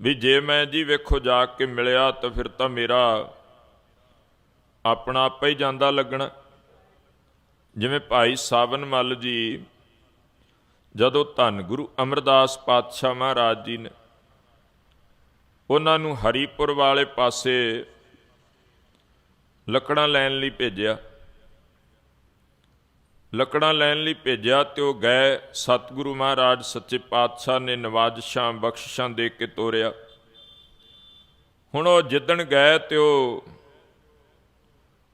ਵੀ ਜੇ ਮੈਂ ਜੀ ਵੇਖੋ ਜਾ ਕੇ ਮਿਲਿਆ ਤਾਂ ਫਿਰ ਤਾਂ ਮੇਰਾ ਆਪਣਾ ਆਪਾ ਹੀ ਜਾਂਦਾ ਲੱਗਣਾ। ਜਿਵੇਂ ਭਾਈ ਸਾਵਨ ਮੱਲ ਜੀ ਜਦੋਂ ਧੰਨ ਗੁਰੂ ਅਮਰਦਾਸ ਪਾਤਸ਼ਾਹ ਮਹਾਰਾਜ ਜੀ ਨੇ ਉਹਨਾਂ ਨੂੰ ਹਰੀਪੁਰ ਵਾਲੇ ਪਾਸੇ ਲੱਕੜਾਂ ਲੈਣ ਲਈ ਭੇਜਿਆ। ਲੱਕੜਾਂ ਲੈਣ ਲਈ ਭੇਜਿਆ ਤੇ ਉਹ ਗਏ। ਸਤਿਗੁਰੂ ਮਹਾਰਾਜ ਸੱਚੇ ਪਾਤਸ਼ਾਹ ਨੇ ਨਵਾਜ਼ਿਸ਼ਾਂ ਬਖਸ਼ਿਸ਼ਾਂ ਦੇ ਕੇ ਤੋਰਿਆ। ਹੁਣ ਉਹ ਜਿੱਦਣ ਗਏ ਤੇ ਉਹ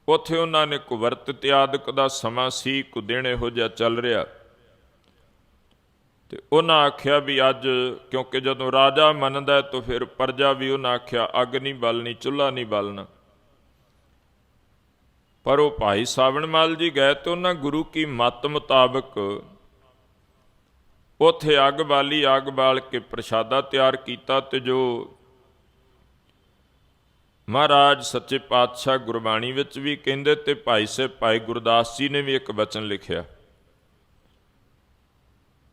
ਉਥੇ ਉਹਨਾਂ ਨੇ ਕੁਵਰਤ ਤਿਆਦਕ ਦਾ ਸਮਾਂ ਸੀ ਕੁ ਦਿਨ ਇਹੋ ਜਿਹਾ ਚੱਲ ਰਿਹਾ। ਤੇ ਉਹਨਾਂ ਆਖਿਆ ਵੀ ਅੱਜ ਕਿਉਂਕਿ ਜਦੋਂ ਰਾਜਾ ਮੰਨਦਾ ਤਾਂ ਫਿਰ ਪਰਜਾ ਵੀ ਉਹਨਾਂ ਆਖਿਆ, ਅੱਗ ਨਹੀਂ ਬਲਣੀ, ਚੁੱਲ੍ਹਾ ਨਹੀਂ ਬਲਣਾ। ਪਰ ਉਹ ਭਾਈ ਸਾਵਣਮਾਲ ਜੀ ਗਏ ਤੇ ਉਹਨਾਂ ਗੁਰੂ ਕੀ ਮੱਤ ਮੁਤਾਬਕ ਉਥੇ ਅੱਗ ਬਾਲੀ, ਅੱਗ ਬਾਲ ਕੇ ਪ੍ਰਸ਼ਾਦਾ ਤਿਆਰ ਕੀਤਾ ਤੇ ਜੋ ਮਹਾਰਾਜ ਸੱਚੇ ਪਾਤਸ਼ਾਹ ਗੁਰਬਾਣੀ ਵਿੱਚ ਵੀ ਕਹਿੰਦੇ ਤੇ ਭਾਈ ਸੇ ਭਾਈ ਗੁਰਦਾਸ ਜੀ ਨੇ ਵੀ ਇੱਕ ਬਚਨ ਲਿਖਿਆ।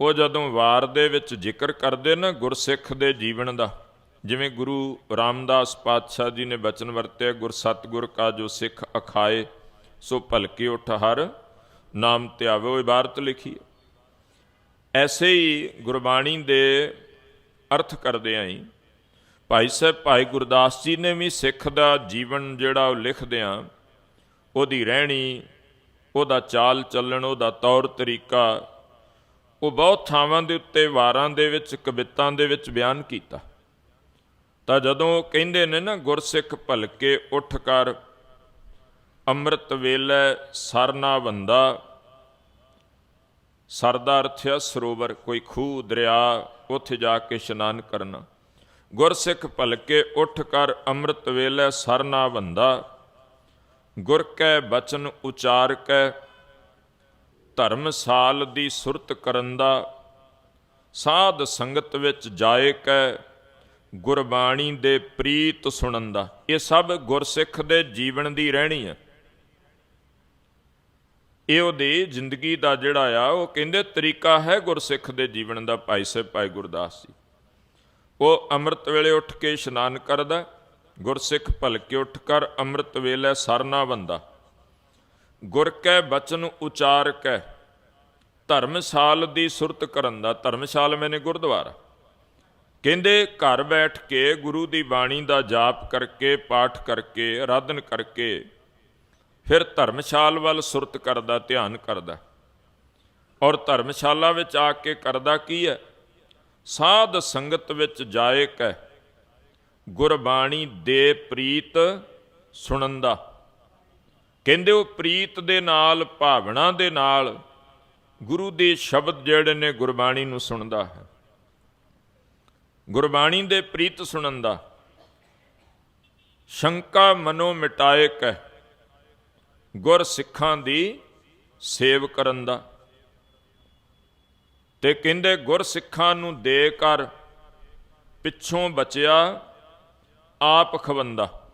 ਉਹ ਜਦੋਂ ਵਾਰ ਦੇ ਵਿੱਚ ਜ਼ਿਕਰ ਕਰਦੇ ਨਾ ਗੁਰਸਿੱਖ ਦੇ ਜੀਵਨ ਦਾ, ਜਿਵੇਂ ਗੁਰੂ ਰਾਮਦਾਸ ਪਾਤਸ਼ਾਹ ਜੀ ਨੇ ਬਚਨ ਵਰਤਿਆ, ਗੁਰ ਸਤਗੁਰ ਕਾ ਜੋ ਸਿੱਖ ਅਖਾਏ ਸੋ ਭਲਕੇ ਉਠ ਹਰ, ਨਾਮ ਧਿਆਵੇ ਉਹ ਇਬਾਰਤ ਲਿਖੀ। ਐਸੇ ਹੀ ਗੁਰਬਾਣੀ ਦੇ ਅਰਥ ਕਰਦੇ ਆਂ ਹੀ ਭਾਈ ਸਾਹਿਬ, ਭਾਈ ਗੁਰਦਾਸ ਜੀ ਨੇ ਵੀ ਸਿੱਖ ਦਾ ਜੀਵਨ ਜਿਹੜਾ ਉਹ ਲਿਖਦੇ ਆਂ। ਉਹਦੀ ਰਹਿਣੀ, ਉਹਦਾ ਚਾਲ ਚੱਲਣ, ਉਹਦਾ ਤੌਰ ਤਰੀਕਾ, ਉਹ ਬਹੁਤ ਥਾਵਾਂ ਦੇ ਉੱਤੇ, ਵਾਰਾਂ ਦੇ ਵਿੱਚ, ਕਵਿਤਾਂ ਦੇ ਵਿੱਚ ਬਿਆਨ ਕੀਤਾ। ਤਾਂ ਜਦੋਂ ਕਹਿੰਦੇ ਨੇ ਨਾ, ਗੁਰਸਿੱਖ ਭਲਕੇ ਉੱਠ ਕਰ ਅੰਮ੍ਰਿਤ ਵੇਲੇ ਸਰਨਾ ਬੰਦਾ, ਸਰਦਾ ਅਰਥਿਆ ਸਰੋਵਰ, ਕੋਈ ਖੂਹ, ਦਰਿਆ, ਉੱਥੇ ਜਾ ਕੇ ਇਸ਼ਨਾਨ ਕਰਨਾ। ਗੁਰਸਿੱਖ ਭਲਕੇ ਉੱਠ ਕਰ ਅੰਮ੍ਰਿਤ ਵੇਲੇ ਸਰਨਾ ਬੰਦਾ, ਗੁਰ ਕੈ ਬਚਨ ਉਚਾਰ ਕੈ ਧਰਮਸਾਲ ਦੀ ਸੁਰਤ ਕਰਨ ਦਾ, ਸਾਧ ਸੰਗਤ ਵਿੱਚ ਜਾਏ ਕੈ, ਗੁਰਬਾਣੀ ਦੇ ਪ੍ਰੀਤ ਸੁਣਨ ਦਾ। ਇਹ ਸਭ ਗੁਰਸਿੱਖ ਦੇ ਜੀਵਨ ਦੀ ਰਹਿਣੀ ਹੈ। ਇਹ ਉਹਦੀ ਜ਼ਿੰਦਗੀ ਦਾ ਜਿਹੜਾ ਆ, ਉਹ ਕਹਿੰਦੇ ਤਰੀਕਾ ਹੈ ਗੁਰਸਿੱਖ ਦੇ ਜੀਵਨ ਦਾ, ਭਾਈ ਸਾਹਿਬ, ਭਾਈ ਗੁਰਦਾਸ ਜੀ। ਉਹ ਅੰਮ੍ਰਿਤ ਵੇਲੇ ਉੱਠ ਕੇ ਇਸ਼ਨਾਨ ਕਰਦਾ, ਗੁਰਸਿੱਖ ਭਲਕੇ ਉੱਠ ਕਰ, ਅੰਮ੍ਰਿਤ ਵੇਲੇ ਸਰਨਾ ਬੰਦਾ। ਗੁਰ ਕੈ ਬਚਨ ਉਚਾਰ ਕੈ, ਧਰਮਸਾਲ ਦੀ ਸੁਰਤ ਕਰਨ ਦਾ, ਧਰਮਸਾਲ ਮੈਨੇ ਗੁਰਦੁਆਰਾ। ਕਹਿੰਦੇ ਘਰ ਬੈਠ ਕੇ ਗੁਰੂ ਦੀ ਬਾਣੀ ਦਾ ਜਾਪ ਕਰਕੇ, ਪਾਠ ਕਰਕੇ ਆਰਾਧਨ ਕਰਕੇ ਫਿਰ ਧਰਮਸ਼ਾਲ ਵੱਲ ਸੁਰਤ ਕਰਦਾ, ਧਿਆਨ ਕਰਦਾ। ਔਰ ਧਰਮਸ਼ਾਲਾ ਵਿੱਚ ਆ ਕੇ ਕਰਦਾ ਕੀ ਹੈ? ਸਾਧ ਸੰਗਤ ਵਿੱਚ ਜਾਏ ਕੈ, ਗੁਰਬਾਣੀ ਦੇ ਪ੍ਰੀਤ ਸੁਣਨ ਦਾ ਕਹਿੰਦੇ ਉਹ ਪ੍ਰੀਤ ਦੇ ਨਾਲ, ਭਾਵਨਾ ਦੇ ਨਾਲ, ਗੁਰੂ ਦੇ ਸ਼ਬਦ ਜਿਹੜੇ ਨੇ ਗੁਰਬਾਣੀ ਨੂੰ ਸੁਣਦਾ ਹੈ। ਗੁਰਬਾਣੀ ਦੇ ਪ੍ਰੀਤ ਸੁਣਨ ਦਾ ਸ਼ੰਕਾ ਮਨੋ ਮਿਟਾਏ ਕੈ ਗੁਰ ਸਿੱਖਾਂ ਦੀ ਸੇਵ ਕਰਨ ਦਾ। ਤੇ ਕਹਿੰਦੇ, ਗੁਰ ਸਿੱਖਾਂ ਨੂੰ ਦੇ ਕਰ ਪਿੱਛੋਂ ਬਚਿਆ ਆਪ ਖਵੰਦਾ।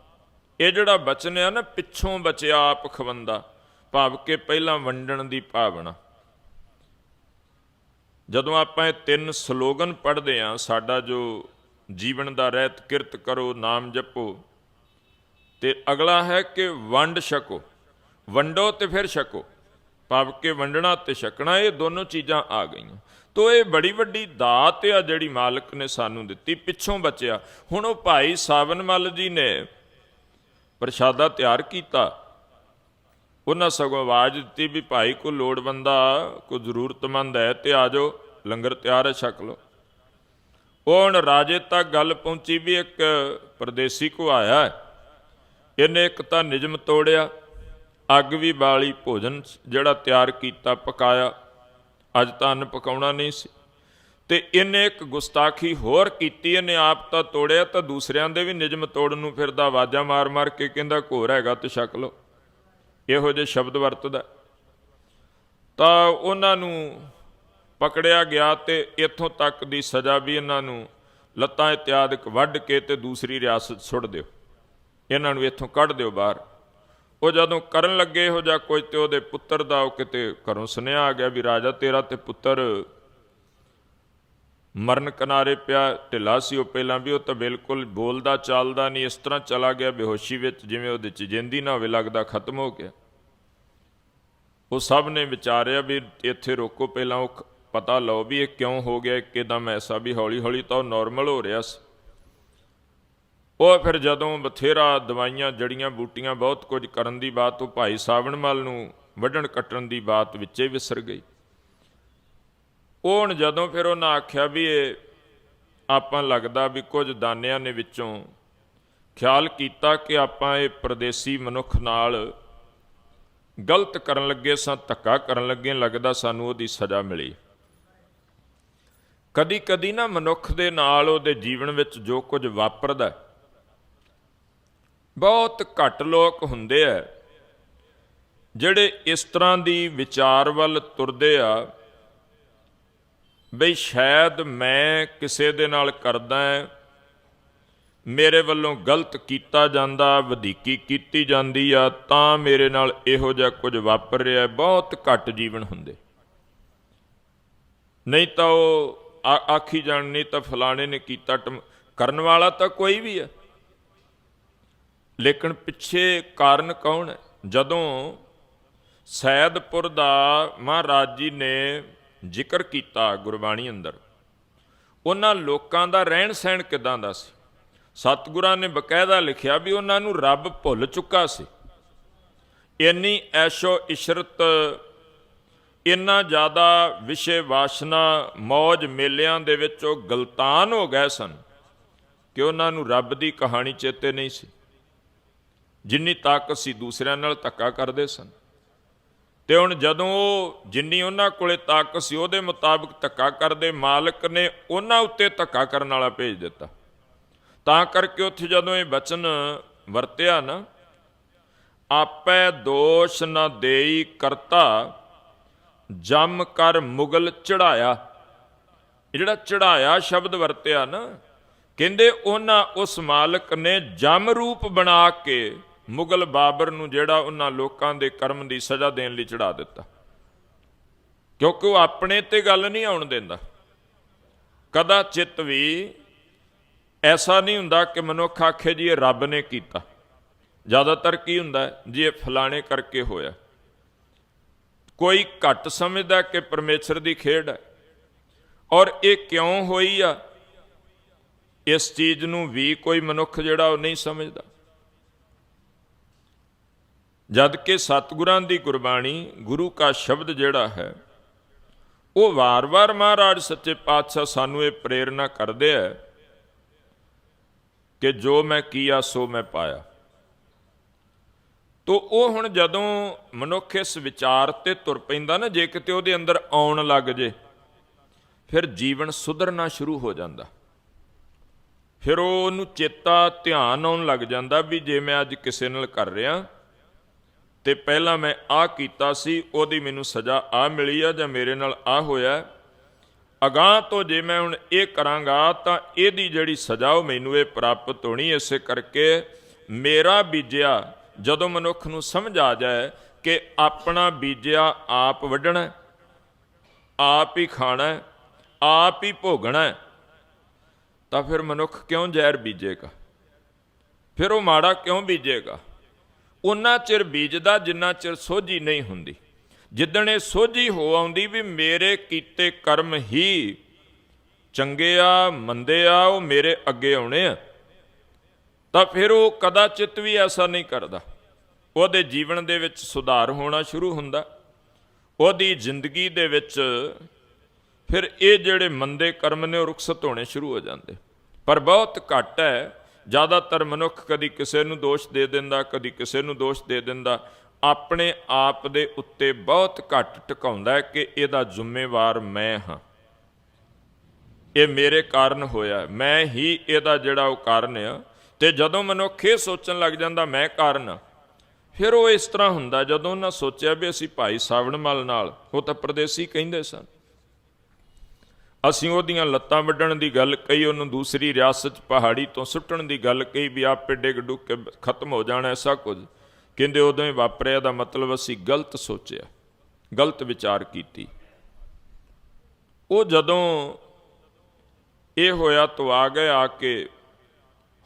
ਇਹ ਜਿਹੜਾ ਬਚਨ ਆ ਨਾ, ਪਿੱਛੋਂ ਬਚਿਆ ਆਪ ਖਵੰਦਾ, ਭਾਵ ਕੇ ਪਹਿਲਾਂ ਵੰਡਣ ਦੀ ਭਾਵਨਾ। ਜਦੋਂ ਆਪਾਂ ਇਹ ਤਿੰਨ ਸਲੋਗਨ ਪੜ੍ਹਦੇ ਆ ਸਾਡਾ ਜੋ ਜੀਵਨ ਦਾ ਰਹਿਤ ਕਿਰਤ ਕਰੋ, ਨਾਮ ਜਪੋ, ਤੇ ਅਗਲਾ ਹੈ ਕਿ ਵੰਡ ਛਕੋ। ਵੰਡੋ ਤੇ ਫਿਰ ਛਕੋ। ਭਾਵ ਕੇ ਵੰਡਣਾ ਤੇ ਛਕਣਾ, ਇਹ ਦੋਨੋਂ ਚੀਜ਼ਾਂ ਆ ਗਈਆਂ। ਤੋ ਇਹ ਬੜੀ ਵੱਡੀ ਦਾਤ ਆ ਜਿਹੜੀ ਮਾਲਕ ਨੇ ਸਾਨੂੰ ਦਿੱਤੀ, ਪਿੱਛੋਂ ਬਚਿਆ। ਹੁਣ ਉਹ ਭਾਈ ਸਾਵਨ ਮੱਲ ਜੀ ਨੇ ਪ੍ਰਸ਼ਾਦਾ ਤਿਆਰ ਕੀਤਾ। ਉਹਨਾਂ ਸਗੋਂ ਆਵਾਜ਼ ਦਿੱਤੀ ਵੀ ਭਾਈ ਕੋ ਲੋੜਵੰਦਾ, ਕੋ ਜ਼ਰੂਰਤਮੰਦ ਹੈ ਤੇ ਆ ਜਾਓ, ਲੰਗਰ ਤਿਆਰ ਹੈ, ਛਕ ਲਓ। ਉਹ ਹੁਣ ਰਾਜੇ ਤੱਕ ਗੱਲ ਪਹੁੰਚੀ ਵੀ ਇੱਕ ਪਰਦੇਸੀ ਕੋ ਆਇਆ ਇਹਨੇ ਇੱਕ ਤਾਂ ਨਿਯਮ ਤੋੜਿਆ। ਅੱਗ ਵੀ ਬਾਲੀ ਭੋਜਨ ਜਿਹੜਾ ਤਿਆਰ ਕੀਤਾ, ਪਕਾਇਆ। ਅੱਜ ਤਾਂ ਅੰਨ ਪਕਾਉਣਾ ਨਹੀਂ ਸੀ। ਤੇ ਇਹਨੇ ਇੱਕ ਗੁਸਤਾਖੀ ਹੋਰ ਕੀਤੀ, ਇਹਨੇ ਆਪ ਤਾਂ ਤੋੜਿਆ, ਤਾਂ ਦੂਸਰਿਆਂ ਦੇ ਵੀ ਨਿਯਮ ਤੋੜਨ ਨੂੰ ਫਿਰਦਾ, ਆਵਾਜ਼ਾਂ ਮਾਰ-ਮਾਰ ਕੇ ਕਹਿੰਦਾ, ਘੋਰ ਹੈਗਾ ਤੇ ਛਕ ਲਓ। ਇਹੋ ਜਿਹੇ ਸ਼ਬਦ ਵਰਤਦਾ। ਤਾਂ ਉਹਨਾਂ ਨੂੰ ਪਕੜਿਆ ਗਿਆ ਤੇ ਇੱਥੋਂ ਤੱਕ ਦੀ ਸਜ਼ਾ ਵੀ ਇਹਨਾਂ ਨੂੰ ਲੱਤਾਂ ਇਤਿਆਦਿਕ ਵੱਢ ਕੇ ਤੇ ਦੂਸਰੀ ਰਿਆਸਤ ਸੁੱਟ ਦਿਓ। ਇਹਨਾਂ ਨੂੰ ਇੱਥੋਂ ਕੱਢ ਦਿਓ ਬਾਹਰ। ਉਹ ਜਦੋਂ ਕਰਨ ਲੱਗੇ ਹੋ ਜਾਂ ਕੋਈ ਤੇ ਉਹਦੇ ਪੁੱਤਰ ਦਾ ਉਹ ਕਿਤੇ ਘਰੋਂ ਸੁਨੇਹਾ ਆ ਗਿਆ ਵੀ ਰਾਜਾ ਤੇਰਾ ਤੇ ਪੁੱਤਰ ਮਰਨ ਕਿਨਾਰੇ ਪਿਆ, ਢਿੱਲਾ ਸੀ ਉਹ ਪਹਿਲਾਂ ਵੀ, ਉਹ ਤਾਂ ਬਿਲਕੁਲ ਬੋਲਦਾ ਚਾਲਦਾ ਨਹੀਂ, ਇਸ ਤਰ੍ਹਾਂ ਚਲਾ ਗਿਆ ਬੇਹੋਸ਼ੀ ਵਿੱਚ, ਜਿਵੇਂ ਉਹਦੇ ਚ ਜਿੰਦੀ ਨਾ ਹੋਵੇ, ਲੱਗਦਾ ਖਤਮ ਹੋ ਗਿਆ। ਉਹ ਸਭ ਨੇ ਵਿਚਾਰਿਆ ਵੀ ਇੱਥੇ ਰੋਕੋ, ਪਹਿਲਾਂ ਉਹ ਪਤਾ ਲਓ ਵੀ ਇਹ ਕਿਉਂ ਹੋ ਗਿਆ ਇੱਕਦਮ ਐਸਾ ਵੀ ਹੌਲੀ ਹੌਲੀ ਤਾਂ ਉਹ ਨਾਰਮਲ ਹੋ ਰਿਹਾ ਸੀ। ਉਹ ਫਿਰ ਜਦੋਂ ਬਥੇਰਾ ਦਵਾਈਆਂ, ਜੜੀਆਂ, ਬੂਟੀਆਂ, ਬਹੁਤ ਕੁਝ ਕਰਨ ਦੀ ਬਾਤ, ਉਹ ਭਾਈ ਸਾਵਣਮਲ ਨੂੰ ਵੱਢਣ ਕੱਟਣ ਦੀ ਬਾਤ ਵਿੱਚੇ ਵਿਸਰ ਗਈ। ਉਹ ਹੁਣ ਜਦੋਂ ਫਿਰ ਉਹਨਾਂ ਆਖਿਆ ਵੀ ਇਹ ਆਪਾਂ ਲੱਗਦਾ ਵੀ ਕੁਝ ਦਾਨਿਆਂ ਨੇ ਵਿੱਚੋਂ ਖਿਆਲ ਕੀਤਾ ਕਿ ਆਪਾਂ ਇਹ ਪਰਦੇਸੀ ਮਨੁੱਖ ਨਾਲ ਗਲਤ ਕਰਨ ਲੱਗੇ ਸਾਂ, ਧੱਕਾ ਕਰਨ ਲੱਗੇ, ਲੱਗਦਾ ਸਾਨੂੰ ਉਹਦੀ ਸਜ਼ਾ ਮਿਲੀ। ਕਦੀ ਕਦੀ ਨਾ ਮਨੁੱਖ ਦੇ ਨਾਲ ਉਹਦੇ ਜੀਵਨ ਵਿੱਚ ਜੋ ਕੁਝ ਵਾਪਰਦਾ ਬਹੁਤ ਘੱਟ ਲੋਕ ਹੁੰਦੇ ਆ, ਜਿਹੜੇ ਇਸ ਤਰ੍ਹਾਂ ਦੀ ਵਿਚਾਰ ਵੱਲ ਤੁਰਦੇ ਆ, ਬਈ ਸ਼ਾਇਦ ਮੈਂ ਕਿਸੇ ਦੇ ਨਾਲ ਕਰਦਾ ਹਾਂ ਮੇਰੇ ਵੱਲੋਂ ਗਲਤ ਕੀਤਾ ਜਾਂਦਾ, ਵਧੀਕੀ ਕੀਤੀ ਜਾਂਦੀ ਆ, ਤਾਂ ਮੇਰੇ ਨਾਲ ਇਹੋ ਜਿਹਾ ਕੁਝ ਵਾਪਰ ਰਿਹਾ, ਬਹੁਤ ਘੱਟ ਜੀਵਨ ਹੁੰਦੇ। ਨਹੀਂ ਤਾਂ ਉਹ ਆਖੀ ਜਾਣ, ਨਹੀਂ ਤਾਂ ਫਲਾਣੇ ਨੇ ਕੀਤਾ ਟਮ- ਕਰਨ ਵਾਲਾ ਤਾਂ ਕੋਈ ਵੀ ਹੈ ਲੇਕਿਨ ਪਿੱਛੇ ਕਾਰਨ ਕੌਣ? ਹੈ ਜਦੋਂ ਸੈਦਪੁਰ ਦਾ ਮਹਾਰਾਜ ਜੀ ਨੇ ਜ਼ਿਕਰ ਕੀਤਾ ਗੁਰਬਾਣੀ ਅੰਦਰ, ਉਹਨਾਂ ਲੋਕਾਂ ਦਾ ਰਹਿਣ ਸਹਿਣ ਕਿਦਾਂ ਦਾ ਸੀ? ਸਤਿਗੁਰਾਂ ਨੇ ਬਕਾਇਦਾ ਲਿਖਿਆ ਵੀ ਉਹਨਾਂ ਨੂੰ ਰੱਬ ਭੁੱਲ ਚੁੱਕਾ ਸੀ। ਇੰਨੀ ਐਸ਼ੋ ਇਸ਼ਰਤ, ਇੰਨਾ ਜ਼ਿਆਦਾ ਵਿਸ਼ੇ ਵਾਸ਼ਨਾ ਮौज ਮੇਲਿਆਂ ਦੇ ਵਿੱਚ ਉਹ ਗਲਤਾਨ ਹੋ ਗਏ ਸਨ ਕਿ ਉਹਨਾਂ ਨੂੰ ਰੱਬ ਦੀ ਕਹਾਣੀ ਚੇਤੇ ਨਹੀਂ ਸੀ। ਜਿੰਨੀ ਤਾਕਤ ਸੀ ਦੂਸਰਿਆਂ ਨਾਲ ਧੱਕਾ ਕਰਦੇ ਸਨ। ਤੇ ਹੁਣ ਜਦੋਂ ਉਹ ਜਿੰਨੀ ਉਹਨਾਂ ਕੋਲੇ ਤਾਕਤ ਸੀ, ਉਹਦੇ ਮੁਤਾਬਕ ਧੱਕਾ ਕਰਦੇ ਮਾਲਕ ਨੇ ਉਹਨਾਂ ਉੱਤੇ ਧੱਕਾ ਕਰਨ ਵਾਲਾ ਭੇਜ ਦਿੱਤਾ। ਤਾਂ ਕਰਕੇ ਉੱਥੇ ਜਦੋਂ ਇਹ ਬਚਨ ਵਰਤਿਆ ਨਾ, ਆਪੇ ਦੋਸ਼ ਨਾ ਦੇਈ ਕਰਤਾ, ਜਮ ਕਰ ਮੁਗਲ ਚੜਾਇਆ। ਇਹ ਜਿਹੜਾ ਚੜਾਇਆ ਸ਼ਬਦ ਵਰਤਿਆ ਨਾ, ਕਹਿੰਦੇ ਉਹਨਾਂ ਉਸ ਮਾਲਕ ਨੇ ਜਮ ਰੂਪ ਬਣਾ ਕੇ ਮੁਗਲ ਬਾਬਰ ਨੂੰ ਜਿਹੜਾ ਉਹਨਾਂ ਲੋਕਾਂ ਦੇ ਕਰਮ ਦੀ ਸਜ਼ਾ ਦੇਣ ਲਈ ਚੜਾ ਦਿੱਤਾ। ਕਿਉਂਕਿ ਉਹ ਆਪਣੇ ਤੇ ਗੱਲ ਨਹੀਂ ਆਉਣ ਦਿੰਦਾ। ਕਦਾ ਚਿੱਤ ਵੀ ਐਸਾ ਨਹੀਂ ਹੁੰਦਾ ਕਿ ਮਨੁੱਖ ਆਖੇ ਜੀ ਇਹ ਰੱਬ ਨੇ ਕੀਤਾ। ਜ਼ਿਆਦਾਤਰ ਕੀ ਹੁੰਦਾ ਜੀ ਇਹ ਫਲਾਣੇ ਕਰਕੇ ਹੋਇਆ। ਕੋਈ ਘੱਟ ਸਮਝਦਾ ਕਿ ਪਰਮੇਸ਼ਰ ਦੀ ਖੇਡ ਹੈ। ਔਰ ਇਹ ਕਿਉਂ ਹੋਈ ਆ? ਇਸ ਚੀਜ਼ ਨੂੰ ਵੀ ਕੋਈ ਮਨੁੱਖ ਜਿਹੜਾ ਉਹ ਨਹੀਂ ਸਮਝਦਾ। ਜਦ ਕਿ ਸਤਿਗੁਰਾਂ ਦੀ ਗੁਰਬਾਣੀ ਗੁਰੂ ਕਾ ਸ਼ਬਦ ਜਿਹੜਾ ਹੈ, ਉਹ ਵਾਰ-ਵਾਰ ਮਹਾਰਾਜ ਸੱਚੇ ਪਾਤਸ਼ਾਹ ਸਾਨੂੰ ਇਹ ਪ੍ਰੇਰਣਾ ਕਰਦੇ ਆ ਕਿ ਜੋ ਮੈਂ ਕੀਆ, ਸੋ ਮੈਂ ਪਾਇਆ। ਤੋ ਉਹ ਹੁਣ ਜਦੋਂ ਮਨੁੱਖ ਇਸ ਵਿਚਾਰ ਤੇ ਤੁਰ ਪੈਂਦਾ ਨਾ, ਜੇ ਕਿਤੇ ਉਹਦੇ ਅੰਦਰ ਆਉਣ ਲੱਗ ਜੇ, ਫਿਰ ਜੀਵਨ ਸੁਧਰਨਾ ਸ਼ੁਰੂ ਹੋ ਜਾਂਦਾ। ਫਿਰ ਉਹਨੂੰ ਚੇਤਾ, ਧਿਆਨ ਆਉਣ ਲੱਗ ਜਾਂਦਾ ਵੀ ਜੇ ਮੈਂ ਅੱਜ ਕਿਸੇ ਨਾਲ ਕਰ ਰਿਹਾ ਤੇ ਪਹਿਲਾਂ ਮੈਂ ਆ ਕੀਤਾ ਸੀ, ਉਹਦੀ ਮੈਨੂੰ ਸਜ਼ਾ ਆ ਮਿਲੀ ਆ ਜਾਂ ਮੇਰੇ ਨਾਲ ਆ ਹੋਇਆ ਅਗਾਹ ਤੋਂ ਜੇ ਮੈਂ ਹੁਣ ਇਹ ਕਰਾਂਗਾ ਤਾਂ ਇਹਦੀ ਜਿਹੜੀ ਸਜ਼ਾ ਉਹ ਮੈਨੂੰ ਇਹ ਪ੍ਰਾਪਤ ਹੋਣੀ ਇਸੇ ਕਰਕੇ ਮੇਰਾ ਬੀਜਿਆ, ਜਦੋਂ ਮਨੁੱਖ ਨੂੰ ਸਮਝ ਆ ਜਾਏ ਕਿ ਆਪਣਾ ਬੀਜਿਆ ਆਪ ਵੱਢਣਾ ਆਪ ਹੀ ਖਾਣਾ ਆਪ ਹੀ ਭੋਗਣਾ ਤਾਂ ਫਿਰ ਮਨੁੱਖ ਕਿਉਂ ਜ਼ਹਿਰ ਬੀਜੇਗਾ? ਫਿਰ ਉਹ ਮਾੜਾ ਕਿਉਂ ਬੀਜੇਗਾ? ਉਹਨਾਂ ਚਿਰ ਬੀਜਦਾ, ਜਿੰਨਾ ਚਿਰ ਸੋਝੀ ਨਹੀਂ ਹੁੰਦੀ। ਜਿੱਦਣ ਇਹ ਸੋਝੀ ਹੋ ਆਉਂਦੀ ਵੀ ਮੇਰੇ ਕੀਤੇ ਕਰਮ ਹੀ ਚੰਗੇ ਆ, ਮੰਦੇ ਆ, ਉਹ ਮੇਰੇ ਅੱਗੇ ਆਉਣੇ ਆ, ਤਾਂ ਫਿਰ ਉਹ ਕਦਾਚਿਤ ਵੀ ਐਸਾ ਨਹੀਂ ਕਰਦਾ। ਉਹਦੇ ਜੀਵਨ ਦੇ ਵਿੱਚ ਸੁਧਾਰ ਹੋਣਾ ਸ਼ੁਰੂ ਹੁੰਦਾ। ਉਹਦੀ ਜ਼ਿੰਦਗੀ ਦੇ ਵਿੱਚ ਫਿਰ ਇਹ ਜਿਹੜੇ ਮੰਦੇ ਕਰਮ ਨੇ, ਉਹ ਰੁਖਸਤ ਹੋਣੇ ਸ਼ੁਰੂ ਹੋ ਜਾਂਦੇ। ਪਰ ਬਹੁਤ ਘੱਟ ਹੈ ਜ਼ਿਆਦਾਤਰ ਮਨੁੱਖ ਕਦੀ ਕਿਸੇ ਨੂੰ ਦੋਸ਼ ਦੇ ਦਿੰਦਾ, ਕਦੀ ਕਿਸੇ ਨੂੰ ਦੋਸ਼ ਦੇ ਦਿੰਦਾ। ਆਪਣੇ ਆਪ ਦੇ ਉੱਤੇ ਬਹੁਤ ਘੱਟ ਟਿਕਾਉਂਦਾ ਕਿ ਇਹਦਾ ਜ਼ਿੰਮੇਵਾਰ ਮੈਂ ਹਾਂ। ਇਹ ਮੇਰੇ ਕਾਰਨ ਹੋਇਆ ਮੈਂ ਹੀ ਇਹਦਾ ਜਿਹੜਾ ਉਹ ਕਾਰਨ ਆ। ਤੇ ਜਦੋਂ ਮਨੁੱਖ ਇਹ ਸੋਚਣ ਲੱਗ ਜਾਂਦਾ, ਮੈਂ ਕਾਰਨ ਆ। ਫਿਰ ਉਹ ਇਸ ਤਰ੍ਹਾਂ ਹੁੰਦਾ, ਜਦੋਂ ਉਹਨਾਂ ਸੋਚਿਆ ਵੀ ਅਸੀਂ ਭਾਈ ਸਾਵਣਮਲ ਨਾਲ, ਉਹ ਤਾਂ ਪਰਦੇਸੀ ਕਹਿੰਦੇ ਸਨ। ਅਸੀਂ ਉਹਦੀਆਂ ਲੱਤਾਂ ਵੱਢਣ ਦੀ ਗੱਲ ਕਹੀ, ਉਹਨੂੰ ਦੂਸਰੀ ਰਿਆਸਤ ਪਹਾੜੀ ਤੋਂ ਸੁੱਟਣ ਦੀ ਗੱਲ ਕਹੀ ਵੀ ਆਪੇ ਡਿੱਗ ਡੁੱਕ ਕੇ ਖਤਮ ਹੋ ਜਾਣਾ ਐਸਾ ਕੁਝ। ਕਹਿੰਦੇ ਉਦੋਂ ਹੀ ਵਾਪਰਿਆ ਦਾ ਮਤਲਬ ਅਸੀਂ ਗਲਤ ਸੋਚਿਆ, ਗਲਤ ਵਿਚਾਰ ਕੀਤੀ। ਉਹ ਜਦੋਂ ਇਹ ਹੋਇਆ ਤੋ ਆ ਗਏ ਆ ਕੇ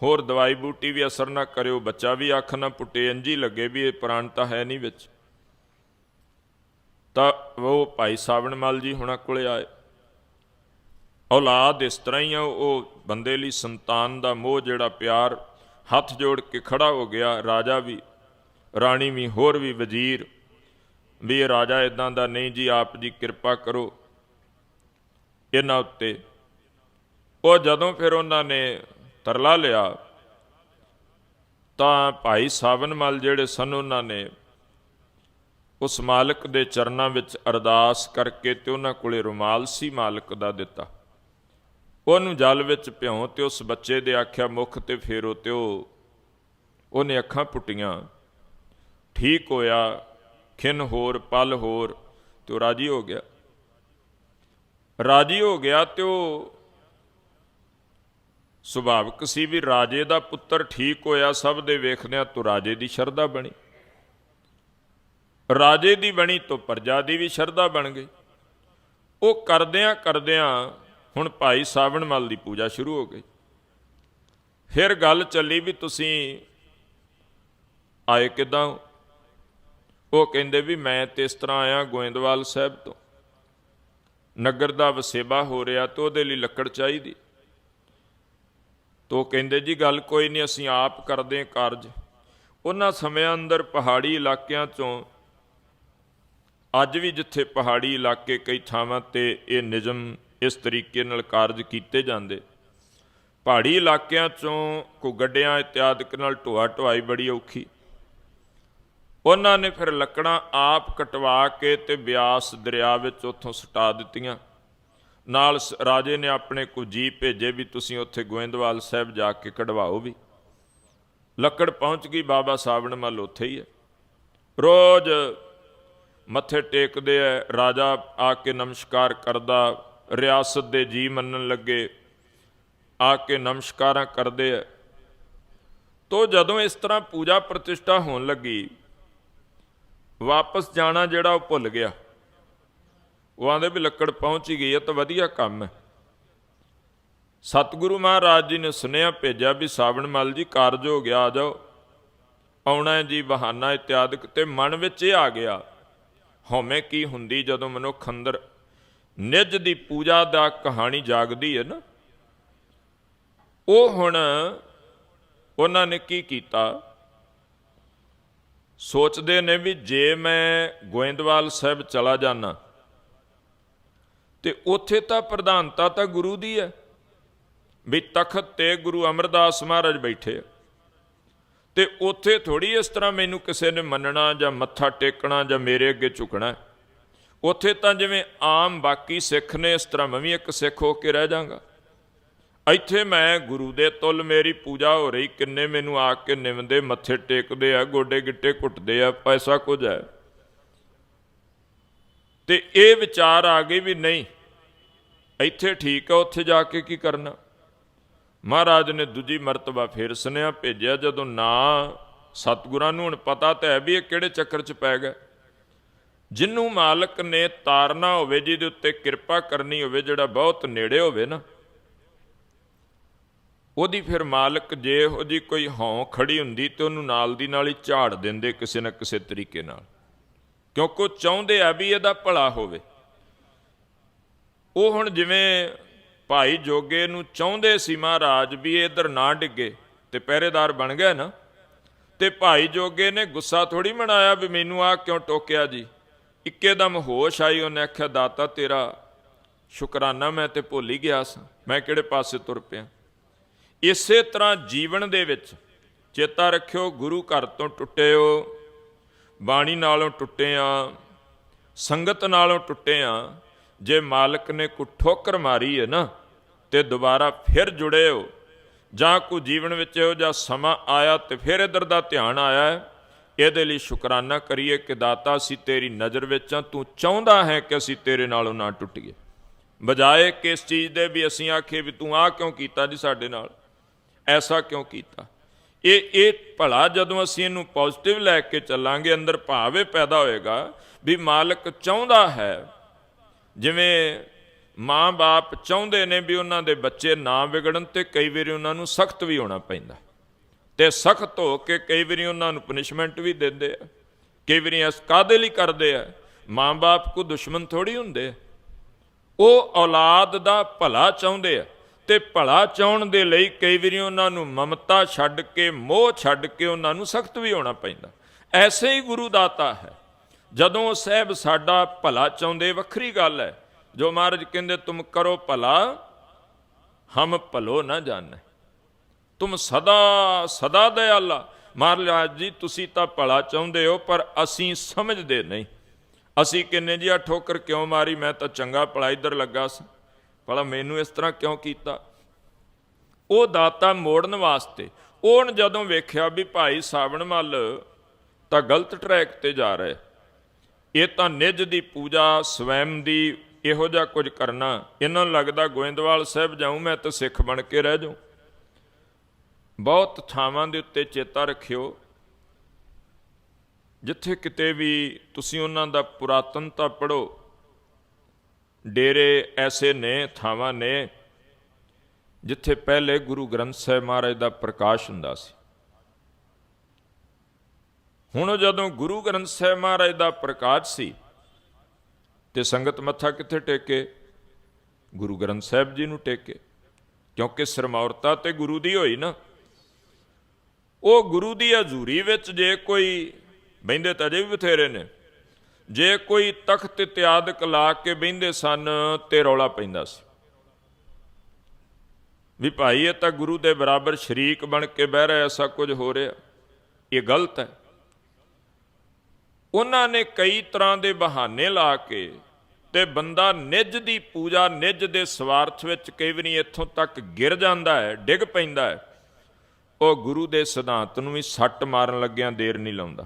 ਹੋਰ ਦਵਾਈ ਬੂਟੀ ਵੀ ਅਸਰ ਨਾ ਕਰਿਓ, ਬੱਚਾ ਵੀ ਅੱਖ ਨਾ ਪੁੱਟੇ ਇੰਜੀ ਲੱਗੇ ਵੀ ਇਹ ਪ੍ਰਾਣ ਤਾਂ ਹੈ ਨਹੀਂ ਵਿੱਚ। ਤਾਂ ਉਹ ਭਾਈ ਸਾਵਣ ਮਲ ਜੀ ਹੁਣਾਂ ਕੋਲੇ ਆਏ। ਔਲਾਦ ਇਸ ਤਰ੍ਹਾਂ ਹੀ ਆ, ਉਹ ਬੰਦੇ ਲਈ ਸੰਤਾਨ ਦਾ ਮੋਹ ਜਿਹੜਾ ਪਿਆਰ, ਹੱਥ ਜੋੜ ਕੇ ਖੜਾ ਹੋ ਗਿਆ, ਰਾਜਾ ਵੀ, ਰਾਣੀ ਵੀ, ਹੋਰ ਵੀ ਵਜ਼ੀਰ, ਵੀ ਇਹ ਰਾਜਾ ਇਦਾਂ ਦਾ ਨਹੀਂ, ਜੀ ਆਪ ਜੀ ਕਿਰਪਾ ਕਰੋ ਇਹਨਾਂ ਉੱਤੇ। ਉਹ ਜਦੋਂ ਫਿਰ ਉਹਨਾਂ ਨੇ ਤਰਲਾ ਲਿਆ, ਤਾਂ ਭਾਈ ਸਾਵਨਮਲ ਜਿਹੜੇ ਸਨ ਉਹਨਾਂ ਨੇ, ਉਸ ਮਾਲਕ ਦੇ ਚਰਨਾਂ ਵਿੱਚ ਅਰਦਾਸ ਕਰਕੇ ਤੇ ਉਹਨਾਂ ਕੋਲੇ ਰੁਮਾਲ ਸੀ ਮਾਲਕ ਦਾ ਦਿੱਤਾ। ਉਹਨੂੰ ਜਲ ਵਿੱਚ ਭਿਉਂ ਤੇ ਉਸ ਬੱਚੇ ਦੇ ਆਖਿਆ ਮੁਖ ਤੇ ਫੇਰੋ ਤੇ ਉਹ, ਉਹਨੇ ਅੱਖਾਂ ਪੁੱਟੀਆਂ। ਠੀਕ ਹੋਇਆ, ਖਿੰਨ ਹੋਰ, ਪਲ ਹੋਰ, ਤੇ ਉਹ ਰਾਜੀ ਹੋ ਗਿਆ। ਰਾਜੀ ਹੋ ਗਿਆ ਤੇ ਉਹ ਸੁਭਾਵਿਕ ਸੀ ਵੀ ਰਾਜੇ ਦਾ ਪੁੱਤਰ ਠੀਕ ਹੋਇਆ, ਸਭ ਦੇ ਵੇਖਦਿਆਂ ਤੂੰ ਰਾਜੇ ਦੀ ਸ਼ਰਧਾ ਬਣੀ। ਰਾਜੇ ਦੀ ਬਣੀ ਤੋਂ ਪ੍ਰਜਾ ਦੀ ਵੀ ਸ਼ਰਧਾ ਬਣ ਗਈ। ਉਹ ਕਰਦਿਆਂ ਕਰਦਿਆਂ ਹੁਣ ਭਾਈ ਸਾਵਣ ਮਲ ਦੀ ਪੂਜਾ ਸ਼ੁਰੂ ਹੋ ਗਈ। ਫਿਰ ਗੱਲ ਚੱਲੀ ਵੀ ਤੁਸੀਂ ਆਏ ਕਿਦਾਂ ਉਹ ਕਹਿੰਦੇ ਵੀ ਮੈਂ ਤੇ ਇਸ ਤਰ੍ਹਾਂ ਆਇਆ ਗੋਇੰਦਵਾਲ ਸਾਹਿਬ ਤੋਂ। ਨਗਰ ਦਾ ਵਸੇਬਾ ਹੋ ਰਿਹਾ ਤੇ ਉਹਦੇ ਲਈ ਲੱਕੜ ਚਾਹੀਦੀ। ਤੋ ਕਹਿੰਦੇ ਜੀ ਗੱਲ ਕੋਈ ਨਹੀਂ, ਅਸੀਂ ਆਪ ਕਰਦੇ ਕਾਰਜ। ਉਹਨਾਂ ਸਮਿਆਂ ਅੰਦਰ ਪਹਾੜੀ ਇਲਾਕਿਆਂ ਚੋਂ ਅੱਜ ਵੀ ਜਿੱਥੇ ਪਹਾੜੀ ਇਲਾਕੇ ਕਈ ਥਾਵਾਂ ਤੇ ਇਹ ਨਿਯਮ ਇਸ ਤਰੀਕੇ ਨਾਲ ਕਾਰਜ ਕੀਤੇ ਜਾਂਦੇ। ਪਹਾੜੀ ਇਲਾਕਿਆਂ ਚੋਂ ਕੋ ਗੱਡਿਆਂ ਇਤਿਆਦਿਕ ਨਾਲ ਢੋਆ ਢੁਆਈ ਬੜੀ ਔਖੀ। ਉਹਨਾਂ ਨੇ ਫਿਰ ਲੱਕੜਾਂ ਆਪ ਕਟਵਾ ਕੇ ਤੇ ਬਿਆਸ ਦਰਿਆ ਵਿੱਚ ਉੱਥੋਂ ਸਟਾ ਦਿੱਤੀਆਂ। ਨਾਲ ਸ- ਰਾਜੇ ਨੇ ਆਪਣੇ ਕੋ ਜੀ ਭੇਜੇ ਵੀ ਤੁਸੀਂ ਉੱਥੇ ਗੋਇੰਦਵਾਲ ਸਾਹਿਬ ਜਾ ਕੇ ਕਢਵਾਓ ਵੀ। ਲੱਕੜ ਪਹੁੰਚ ਗਈ, ਬਾਬਾ ਸਾਵਣ ਮੱਲ ਉੱਥੇ ਹੀ ਹੈ। ਰੋਜ਼ ਮੱਥੇ ਟੇਕਦੇ ਐ ਰਾਜਾ ਆ ਕੇ ਨਮਸਕਾਰ ਕਰਦਾ ਰਿਆਸਤ ਦੇ ਜੀ ਮੰਨਣ ਲੱਗੇ, ਆ ਕੇ ਨਮਸਕਾਰਾਂ ਕਰਦੇ ਐ ਤੋ ਜਦੋਂ ਇਸ ਤਰ੍ਹਾਂ ਪੂਜਾ ਪ੍ਰਤਿਸ਼ਠਾ ਹੋਣ ਲੱਗੀ, ਵਾਪਸ ਜਾਣਾ ਜਿਹੜਾ ਉਹ ਭੁੱਲ ਗਿਆ। ਉਹ ਆਂਦੇ ਵੀ ਲੱਕੜ ਪਹੁੰਚ ਹੀ ਗਈ ਹੈ ਤਾਂ ਵਧੀਆ ਕੰਮ ਹੈ। ਸਤਿਗੁਰੂ ਮਹਾਰਾਜ ਜੀ ਨੇ ਸੁਨੇਹਾ ਭੇਜਿਆ ਵੀ ਸਾਵਣ ਮਲ ਜੀ ਕਾਰਜ ਹੋ ਗਿਆ ਆ ਜਾਓ, ਆਉਣਾ ਜੀ ਬਹਾਨਾ ਇਤਿਆਦਿਕ ਤੇ ਮਨ ਵਿੱਚ ਇਹ ਆ ਗਿਆ, ਹਉਮੈ ਕੀ ਹੁੰਦੀ ਜਦੋਂ ਮਨੁੱਖ ਅੰਦਰ ਨਿੱਜ ਦੀ ਪੂਜਾ ਦਾ ਕਹਾਣੀ ਜਾਗਦੀ ਹੈ ਨਾ। ਉਹ ਹੁਣ ਉਹਨਾਂ ਨੇ ਕੀ ਕੀਤਾ? ਸੋਚਦੇ ਨੇ ਵੀ ਜੇ ਮੈਂ ਗੋਇੰਦਵਾਲ ਸਾਹਿਬ ਚਲਾ ਜਾਣਾ ਤੇ ਉੱਥੇ ਤਾਂ ਪ੍ਰਧਾਨਤਾ ਤਾਂ ਗੁਰੂ ਦੀ ਹੈ, ਵੀ ਤਖਤ ਤੇ ਗੁਰੂ ਅਮਰਦਾਸ ਮਹਾਰਾਜ ਬੈਠੇ ਆ। ਤੇ ਉੱਥੇ ਥੋੜੀ ਇਸ ਤਰ੍ਹਾਂ ਮੈਨੂੰ ਕਿਸੇ ਨੇ ਮੰਨਣਾ ਜਾਂ ਮੱਥਾ ਟੇਕਣਾ ਜਾਂ ਮੇਰੇ ਅੱਗੇ ਝੁਕਣਾ। ਉੱਥੇ ਤਾਂ ਜਿਵੇਂ ਆਮ ਬਾਕੀ ਸਿੱਖ ਨੇ, ਇਸ ਤਰ੍ਹਾਂ ਮੈਂ ਵੀ ਇੱਕ ਸਿੱਖ ਹੋ ਕੇ ਰਹਿ ਜਾਵਾਂਗਾ ਇੱਥੇ ਮੈਂ ਗੁਰੂ ਦੇ ਤੁਲ ਮੇਰੀ ਪੂਜਾ ਹੋ ਰਹੀ, ਕਿੰਨੇ ਮੈਨੂੰ ਆ ਕੇ ਨਿਮਦੇ, ਮੱਥੇ ਟੇਕਦੇ ਆ, ਗੋਡੇ ਗਿੱਟੇ ਘੁੱਟਦੇ ਆ, ਪੈਸਾ ਕੁਝ ਹੈ। ਤੇ ਇਹ ਵਿਚਾਰ ਆ ਗਈ ਵੀ ਨਹੀਂ, ਇੱਥੇ ਠੀਕ ਆ, ਉੱਥੇ ਜਾ ਕੇ ਕੀ ਕਰਨਾ? ਮਹਾਰਾਜ ਨੇ ਦੂਜੀ ਮਰਤਬਾ ਫੇਰ ਸੁਨੇਹਾ ਭੇਜਿਆ, ਜਦੋਂ ਨਾ ਸਤਿਗੁਰਾਂ ਨੂੰ ਹੁਣ ਪਤਾ ਤਾਂ ਹੈ ਵੀ ਇਹ ਕਿਹੜੇ ਚੱਕਰ 'ਚ ਪੈ ਗਿਆ ਜਿੰਨੂੰ ਮਾਲਕ ਨੇ ਤਾਰਨਾ ਹੋਵੇ, ਜਿਹਦੇ ਉੱਤੇ ਕਿਰਪਾ ਕਰਨੀ ਹੋਵੇ, ਜਿਹੜਾ ਬਹੁਤ ਨੇੜੇ ਹੋਵੇ ਨਾ, ਉਹਦੀ ਫਿਰ ਮਾਲਕ ਜੇ ਉਹਦੀ ਕੋਈ ਹੌਂ ਖੜੀ ਹੁੰਦੀ ਤੇ ਉਹਨੂੰ ਨਾਲ ਦੀ ਨਾਲ ਹੀ ਝਾੜ ਦਿੰਦੇ ਕਿਸੇ ਨਾ ਕਿਸੇ ਤਰੀਕੇ ਨਾਲ। ਕਿਉਂਕਿ ਉਹ ਚਾਹੁੰਦੇ ਆ ਵੀ ਇਹਦਾ ਭਲਾ ਹੋਵੇ। ਉਹ ਹੁਣ ਜਿਵੇਂ ਭਾਈ ਜੋਗੇ ਨੂੰ ਚਾਹੁੰਦੇ ਸੀ ਮਹਾਰਾਜ ਵੀ ਇਹ ਇਧਰ ਨਾ ਡਿੱਗੇ ਤੇ ਪਹਿਰੇਦਾਰ ਬਣ ਗਿਆ ਨਾ, ਤੇ ਭਾਈ ਜੋਗੇ ਨੇ ਗੁੱਸਾ ਥੋੜੀ ਮਨਾਇਆ ਵੀ ਮੈਨੂੰ ਆ ਕਿਉਂ ਟੋਕਿਆ ਜੀ? ਇੱਕੇਦਮ ਹੋਸ਼ ਆਈ, ਉਹਨੇ ਆਖਿਆ, ਦਾਤਾ ਤੇਰਾ ਸ਼ੁਕਰਾਨਾ, ਮੈਂ ਤੇ ਭੁੱਲ ਹੀ ਗਿਆ ਸਾਂ। ਮੈਂ ਕਿਹੜੇ ਪਾਸੇ ਤੁਰ ਪਿਆ? ਇਸੇ ਤਰ੍ਹਾਂ ਜੀਵਨ ਦੇ ਵਿੱਚ ਚੇਤਾ ਰੱਖਿਓ, ਗੁਰੂ ਘਰ ਤੋਂ ਟੁੱਟੇ ਹੋ ਬਾਣੀ ਨਾਲੋਂ ਟੁੱਟੇ ਆ ਸੰਗਤ ਨਾਲੋਂ ਟੁੱਟੇ ਆ ਜੇ ਮਾਲਕ ਨੇ ਕੋ ਠੋਕਰ ਮਾਰੀ ਹੈ ਨਾ, ਤੇ ਦੁਬਾਰਾ ਫਿਰ ਜੁੜੇ ਹੋ ਜਾਂ ਕੋ ਜੀਵਨ ਵਿੱਚ ਇਹੋ ਜਿਹਾ ਸਮਾਂ ਆਇਆ ਤੇ ਫਿਰ ਇਧਰ ਦਾ ਧਿਆਨ ਆਇਆ ਇਹਦੇ ਲਈ ਸ਼ੁਕਰਾਨਾ ਕਰੀਏ ਕਿ ਦਾਤਾ ਅਸੀਂ ਤੇਰੀ ਨਜ਼ਰ ਵਿੱਚ ਆ ਤੂੰ ਚਾਹੁੰਦਾ ਹੈ ਕਿ ਅਸੀਂ ਤੇਰੇ ਨਾਲੋਂ ਨਾ ਟੁੱਟੀਏ। ਬਜਾਏ ਕਿਸ ਚੀਜ਼ ਦੇ ਵੀ ਅਸੀਂ ਆਖੇ ਵੀ ਤੂੰ ਆ ਕਿਉਂ ਕੀਤਾ ਜੀ ਸਾਡੇ ਨਾਲ? ਐਸਾ ਕਿਉਂ ਕੀਤਾ? ਇਹ ਇਹ ਭਲਾ ਜਦੋਂ ਅਸੀਂ ਇਹਨੂੰ ਪੋਜ਼ਿਟਿਵ ਲੈ ਕੇ ਚੱਲਾਂਗੇ, ਅੰਦਰ ਭਾਵ ਇਹ ਪੈਦਾ ਹੋਏਗਾ ਵੀ ਮਾਲਕ ਚਾਹੁੰਦਾ ਹੈ। ਜਿਵੇਂ ਮਾਂ-ਬਾਪ ਚਾਹੁੰਦੇ ਨੇ ਵੀ ਉਹਨਾਂ ਦੇ ਬੱਚੇ ਨਾ ਵਿਗੜਨ ਤੇ ਕਈ ਵਾਰੀ ਉਹਨਾਂ ਨੂੰ ਸਖਤ ਵੀ ਹੋਣਾ ਪੈਂਦਾ। ਤੇ ਸਖਤ ਹੋ ਕੇ ਕਈ ਵਾਰੀ ਉਹਨਾਂ ਨੂੰ ਪਨਿਸ਼ਮੈਂਟ ਵੀ ਦਿੰਦੇ ਆ। ਕਈ ਵਾਰੀ ਇਸ ਕਾਦੇ ਲਈ ਕਰਦੇ ਆ? ਮਾਂ-ਬਾਪ ਕੋ ਦੁਸ਼ਮਣ ਥੋੜੀ ਹੁੰਦੇ ਉਹ ਔਲਾਦ ਦਾ ਭਲਾ ਚਾਹੁੰਦੇ ਆ ਤੇ ਭਲਾ ਚਾਹਣ ਦੇ ਲਈ ਕਈ ਵਾਰੀ ਉਹਨਾਂ ਨੂੰ ਮਮਤਾ ਛੱਡ ਕੇ, ਮੋਹ ਛੱਡ ਕੇ ਉਹਨਾਂ ਨੂੰ ਸਖਤ ਵੀ ਹੋਣਾ ਪੈਂਦਾ। ਐਸੇ ਹੀ ਗੁਰੂ ਦਾਤਾ ਹੈ। ਜਦੋਂ ਉਹ ਸਾਹਿਬ ਸਾਡਾ ਭਲਾ ਚਾਹੁੰਦੇ, ਵੱਖਰੀ ਗੱਲ ਹੈ। ਜੋ ਮਹਾਰਾਜ ਕਹਿੰਦੇ, ਤੁਮ ਕਰੋ ਭਲਾ, ਹਮ ਭਲੋ ਨਾ ਜਾਣੈ। ਤੁਮ ਸਦਾ ਸਦਾ ਦਇਆਲਾ। ਮਹਾਰਾਜ ਜੀ, ਤੁਸੀਂ ਤਾਂ ਭਲਾ ਚਾਹੁੰਦੇ ਹੋ, ਪਰ ਅਸੀਂ ਸਮਝਦੇ ਨਹੀਂ। ਅਸੀਂ ਕਿੰਨੇ ਜੀ ਆ ਠੋਕਰ ਕਿਉਂ ਮਾਰੀ? ਮੈਂ ਤਾਂ ਚੰਗਾ ਭਲਾ ਇੱਧਰ ਲੱਗਾ ਸੀ। ਭਲਾ ਮੈਨੂੰ ਇਸ ਤਰ੍ਹਾਂ ਕਿਉਂ ਕੀਤਾ? ਉਹ ਦਾਤਾ ਮੋੜਨ ਵਾਸਤੇ ਉਹਨ ਜਦੋਂ ਵੇਖਿਆ ਵੀ ਭਾਈ ਸਾਵਣ ਮੱਲ ਤਾਂ ਗਲਤ ਟਰੈਕ ਤੇ ਜਾ ਰਿਹਾ ਇਹ ਤਾਂ ਨਿੱਜ ਦੀ ਪੂਜਾ, ਸਵੈਮ ਦੀ ਇਹੋ ਜਿਹਾ ਕੁਝ ਕਰਨਾ। ਇਹਨਾਂ ਨੂੰ ਲੱਗਦਾ ਗੋਇੰਦਵਾਲ ਸਾਹਿਬ ਜਾਉਂ ਮੈਂ ਤਾਂ ਸਿੱਖ ਬਣ ਕੇ ਰਹਿ ਜਾਉਂ ਬਹੁਤ ਥਾਵਾਂ ਦੇ ਉੱਤੇ ਚੇਤਾ ਰੱਖਿਓ, ਜਿੱਥੇ ਕਿਤੇ ਵੀ ਤੁਸੀਂ ਉਹਨਾਂ ਦਾ ਪੁਰਾਤਨਤਾ ਪੜੋ ਡੇਰੇ ਐਸੇ ਨੇ, ਥਾਵਾਂ ਨੇ, ਜਿੱਥੇ ਪਹਿਲੇ ਗੁਰੂ ਗ੍ਰੰਥ ਸਾਹਿਬ ਮਹਾਰਾਜ ਦਾ ਪ੍ਰਕਾਸ਼ ਹੁੰਦਾ ਸੀ। ਹੁਣ ਜਦੋਂ ਗੁਰੂ ਗ੍ਰੰਥ ਸਾਹਿਬ ਮਹਾਰਾਜ ਦਾ ਪ੍ਰਕਾਸ਼ ਸੀ, ਤੇ ਸੰਗਤ ਮੱਥਾ ਕਿੱਥੇ ਟੇਕੇ? ਗੁਰੂ ਗ੍ਰੰਥ ਸਾਹਿਬ ਜੀ ਨੂੰ ਟੇਕੇ, ਕਿਉਂਕਿ ਸਰਮੌਰਤਾ ਤੇ ਗੁਰੂ ਦੀ ਹੋਈ ਨਾ। ਉਹ ਗੁਰੂ ਦੀ ਹਜ਼ੂਰੀ ਵਿੱਚ ਜੇ ਕੋਈ ਬੈਂਦੇ ਤਾਂ ਅਜੇ ਵੀ ਬਥੇਰੇ ਨੇ, ਜੇ ਕੋਈ ਤਖਤ ਇਤਿਆਦਕ ਲਾ ਕੇ ਬੈਂਦੇ ਸਨ ਤੇ ਰੌਲਾ ਪੈਂਦਾ ਸੀ। ਵੀ ਭਾਈ ਇਹ ਤਾਂ ਗੁਰੂ ਦੇ ਬਰਾਬਰ ਸ਼ਰੀਕ ਬਣ ਕੇ ਬਹਿ ਰਿਹਾ, ਐਸਾ ਕੁਝ ਹੋ ਰਿਹਾ। ਇਹ ਗਲਤ ਹੈ। ਉਹਨਾਂ ਨੇ ਕਈ ਤਰ੍ਹਾਂ ਦੇ ਬਹਾਨੇ ਲਾ ਕੇ ਤੇ ਬੰਦਾ ਨਿੱਜ ਦੀ ਪੂਜਾ, ਨਿੱਜ ਦੇ ਸਵਾਰਥ ਵਿੱਚ ਕਈ ਵਾਰੀ ਇੱਥੋਂ ਤੱਕ ਗਿਰ ਜਾਂਦਾ ਹੈ, ਡਿੱਗ ਪੈਂਦਾ ਹੈ। ਉਹ ਗੁਰੂ ਦੇ ਸਿਧਾਂਤ ਨੂੰ ਵੀ ਸੱਟ ਮਾਰਨ ਲੱਗਿਆਂ ਦੇਰ ਨਹੀਂ ਲਾਉਂਦਾ।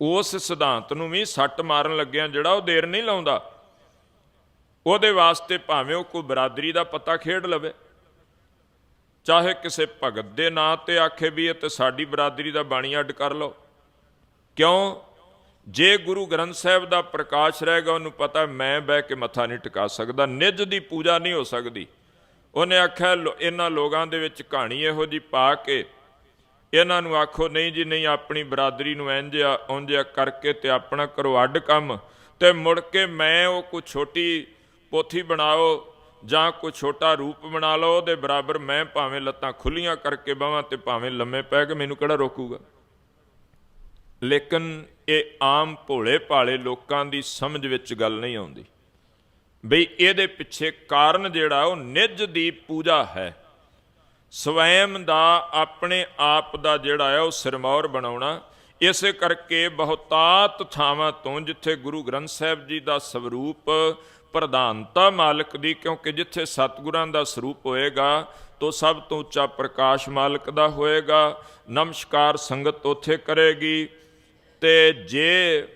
ਉਸ ਸਿਧਾਂਤ ਨੂੰ ਵੀ ਸੱਟ ਮਾਰਨ ਲੱਗਿਆਂ ਜਿਹੜਾ ਉਹ ਦੇਰ ਨਹੀਂ ਲਾਉਂਦਾ। ਉਹਦੇ ਵਾਸਤੇ ਭਾਵੇਂ ਉਹ ਕੋਈ ਬਰਾਦਰੀ ਦਾ ਪਤਾ ਖੇਡ ਲਵੇ। ਚਾਹੇ ਕਿਸੇ ਭਗਤ ਦੇ ਨਾਂ ਤੇ ਆਖੇ ਵੀ ਇਹ ਤੇ ਸਾਡੀ ਬਰਾਦਰੀ ਦਾ ਬਾਣੀ ਅੱਡ ਕਰ ਲਓ। ਕਿਉਂ? ਜੇ ਗੁਰੂ ਗ੍ਰੰਥ ਸਾਹਿਬ ਦਾ ਪ੍ਰਕਾਸ਼ ਰਹੇਗਾ, ਉਹਨੂੰ ਪਤਾ ਮੈਂ ਬਹਿ ਕੇ ਮੱਥਾ ਨਹੀਂ ਟਿਕਾ ਸਕਦਾ। ਨਿਜ ਦੀ ਪੂਜਾ ਨਹੀਂ ਹੋ ਸਕਦੀ। ਉਹਨੇ ਆਖਿਆ, ਲੋ- ਇਹਨਾਂ ਲੋਕਾਂ ਦੇ ਵਿੱਚ ਕਹਾਣੀ ਇਹੋ ਜੀ ਪਾ ਕੇ ਇਹਨਾਂ ਨੂੰ ਆਖੋ, ਨਹੀਂ ਜੀ, ਨਹੀਂ, ਆਪਣੀ ਬਰਾਦਰੀ ਨੂੰ ਇੰਜ ਆ ਕਰਕੇ ਤੇ ਆਪਣਾ ਕਰੋ ਅੱਡ ਕੰਮ ਤੇ ਮੁੜ ਕੇ ਮੈਂ ਉਹ ਕੋਈ ਛੋਟੀ ਪੋਥੀ ਬਣਾਓ ਜਾਂ ਕੋਈ ਛੋਟਾ ਰੂਪ ਬਣਾ ਲਓ, ਉਹਦੇ ਬਰਾਬਰ ਮੈਂ ਭਾਵੇਂ ਲੱਤਾਂ ਖੁੱਲੀਆਂ ਕਰਕੇ ਬਾਵਾਂ ਤੇ ਭਾਵੇਂ ਲੰਮੇ ਪੈ ਕੇ ਮੈਨੂੰ ਕਿਹੜਾ ਰੋਕੂਗਾ? ਲੇਕਿਨ ਇਹ ਆਮ ਭੋਲੇ ਭਾਲੇ ਲੋਕਾਂ ਦੀ ਸਮਝ ਵਿੱਚ ਗੱਲ ਨਹੀਂ ਆਉਂਦੀ। ਬਈ ਇਹਦੇ ਪਿੱਛੇ ਕਾਰਨ ਜਿਹੜਾ ਉਹ ਨਿੱਜ ਦੀ ਪੂਜਾ ਹੈ। ਸਵੈਮ ਦਾ ਆਪਣੇ ਆਪ ਦਾ ਜਿਹੜਾ ਹੈ ਉਹ ਸਿਰਮੌਰ ਬਣਾਉਣਾ, ਇਸੇ ਕਰਕੇ ਬਹੁਤਾਤ ਥਾਵਾਂ ਤੋਂ ਜਿੱਥੇ ਗੁਰੂ ਗ੍ਰੰਥ ਸਾਹਿਬ ਜੀ ਦਾ ਸਰੂਪ ਪ੍ਰਧਾਨਤਾ ਮਾਲਕ ਦੀ, ਕਿਉਂਕਿ ਜਿੱਥੇ ਸਤਿਗੁਰਾਂ ਦਾ ਸਰੂਪ ਹੋਏਗਾ, ਤੋ ਸਭ ਤੋਂ ਉੱਚਾ ਪ੍ਰਕਾਸ਼ ਮਾਲਕ ਦਾ ਹੋਏਗਾ, ਨਮਸਕਾਰ ਸੰਗਤ ਉੱਥੇ ਕਰੇਗੀ। ਤੇ ਜੇ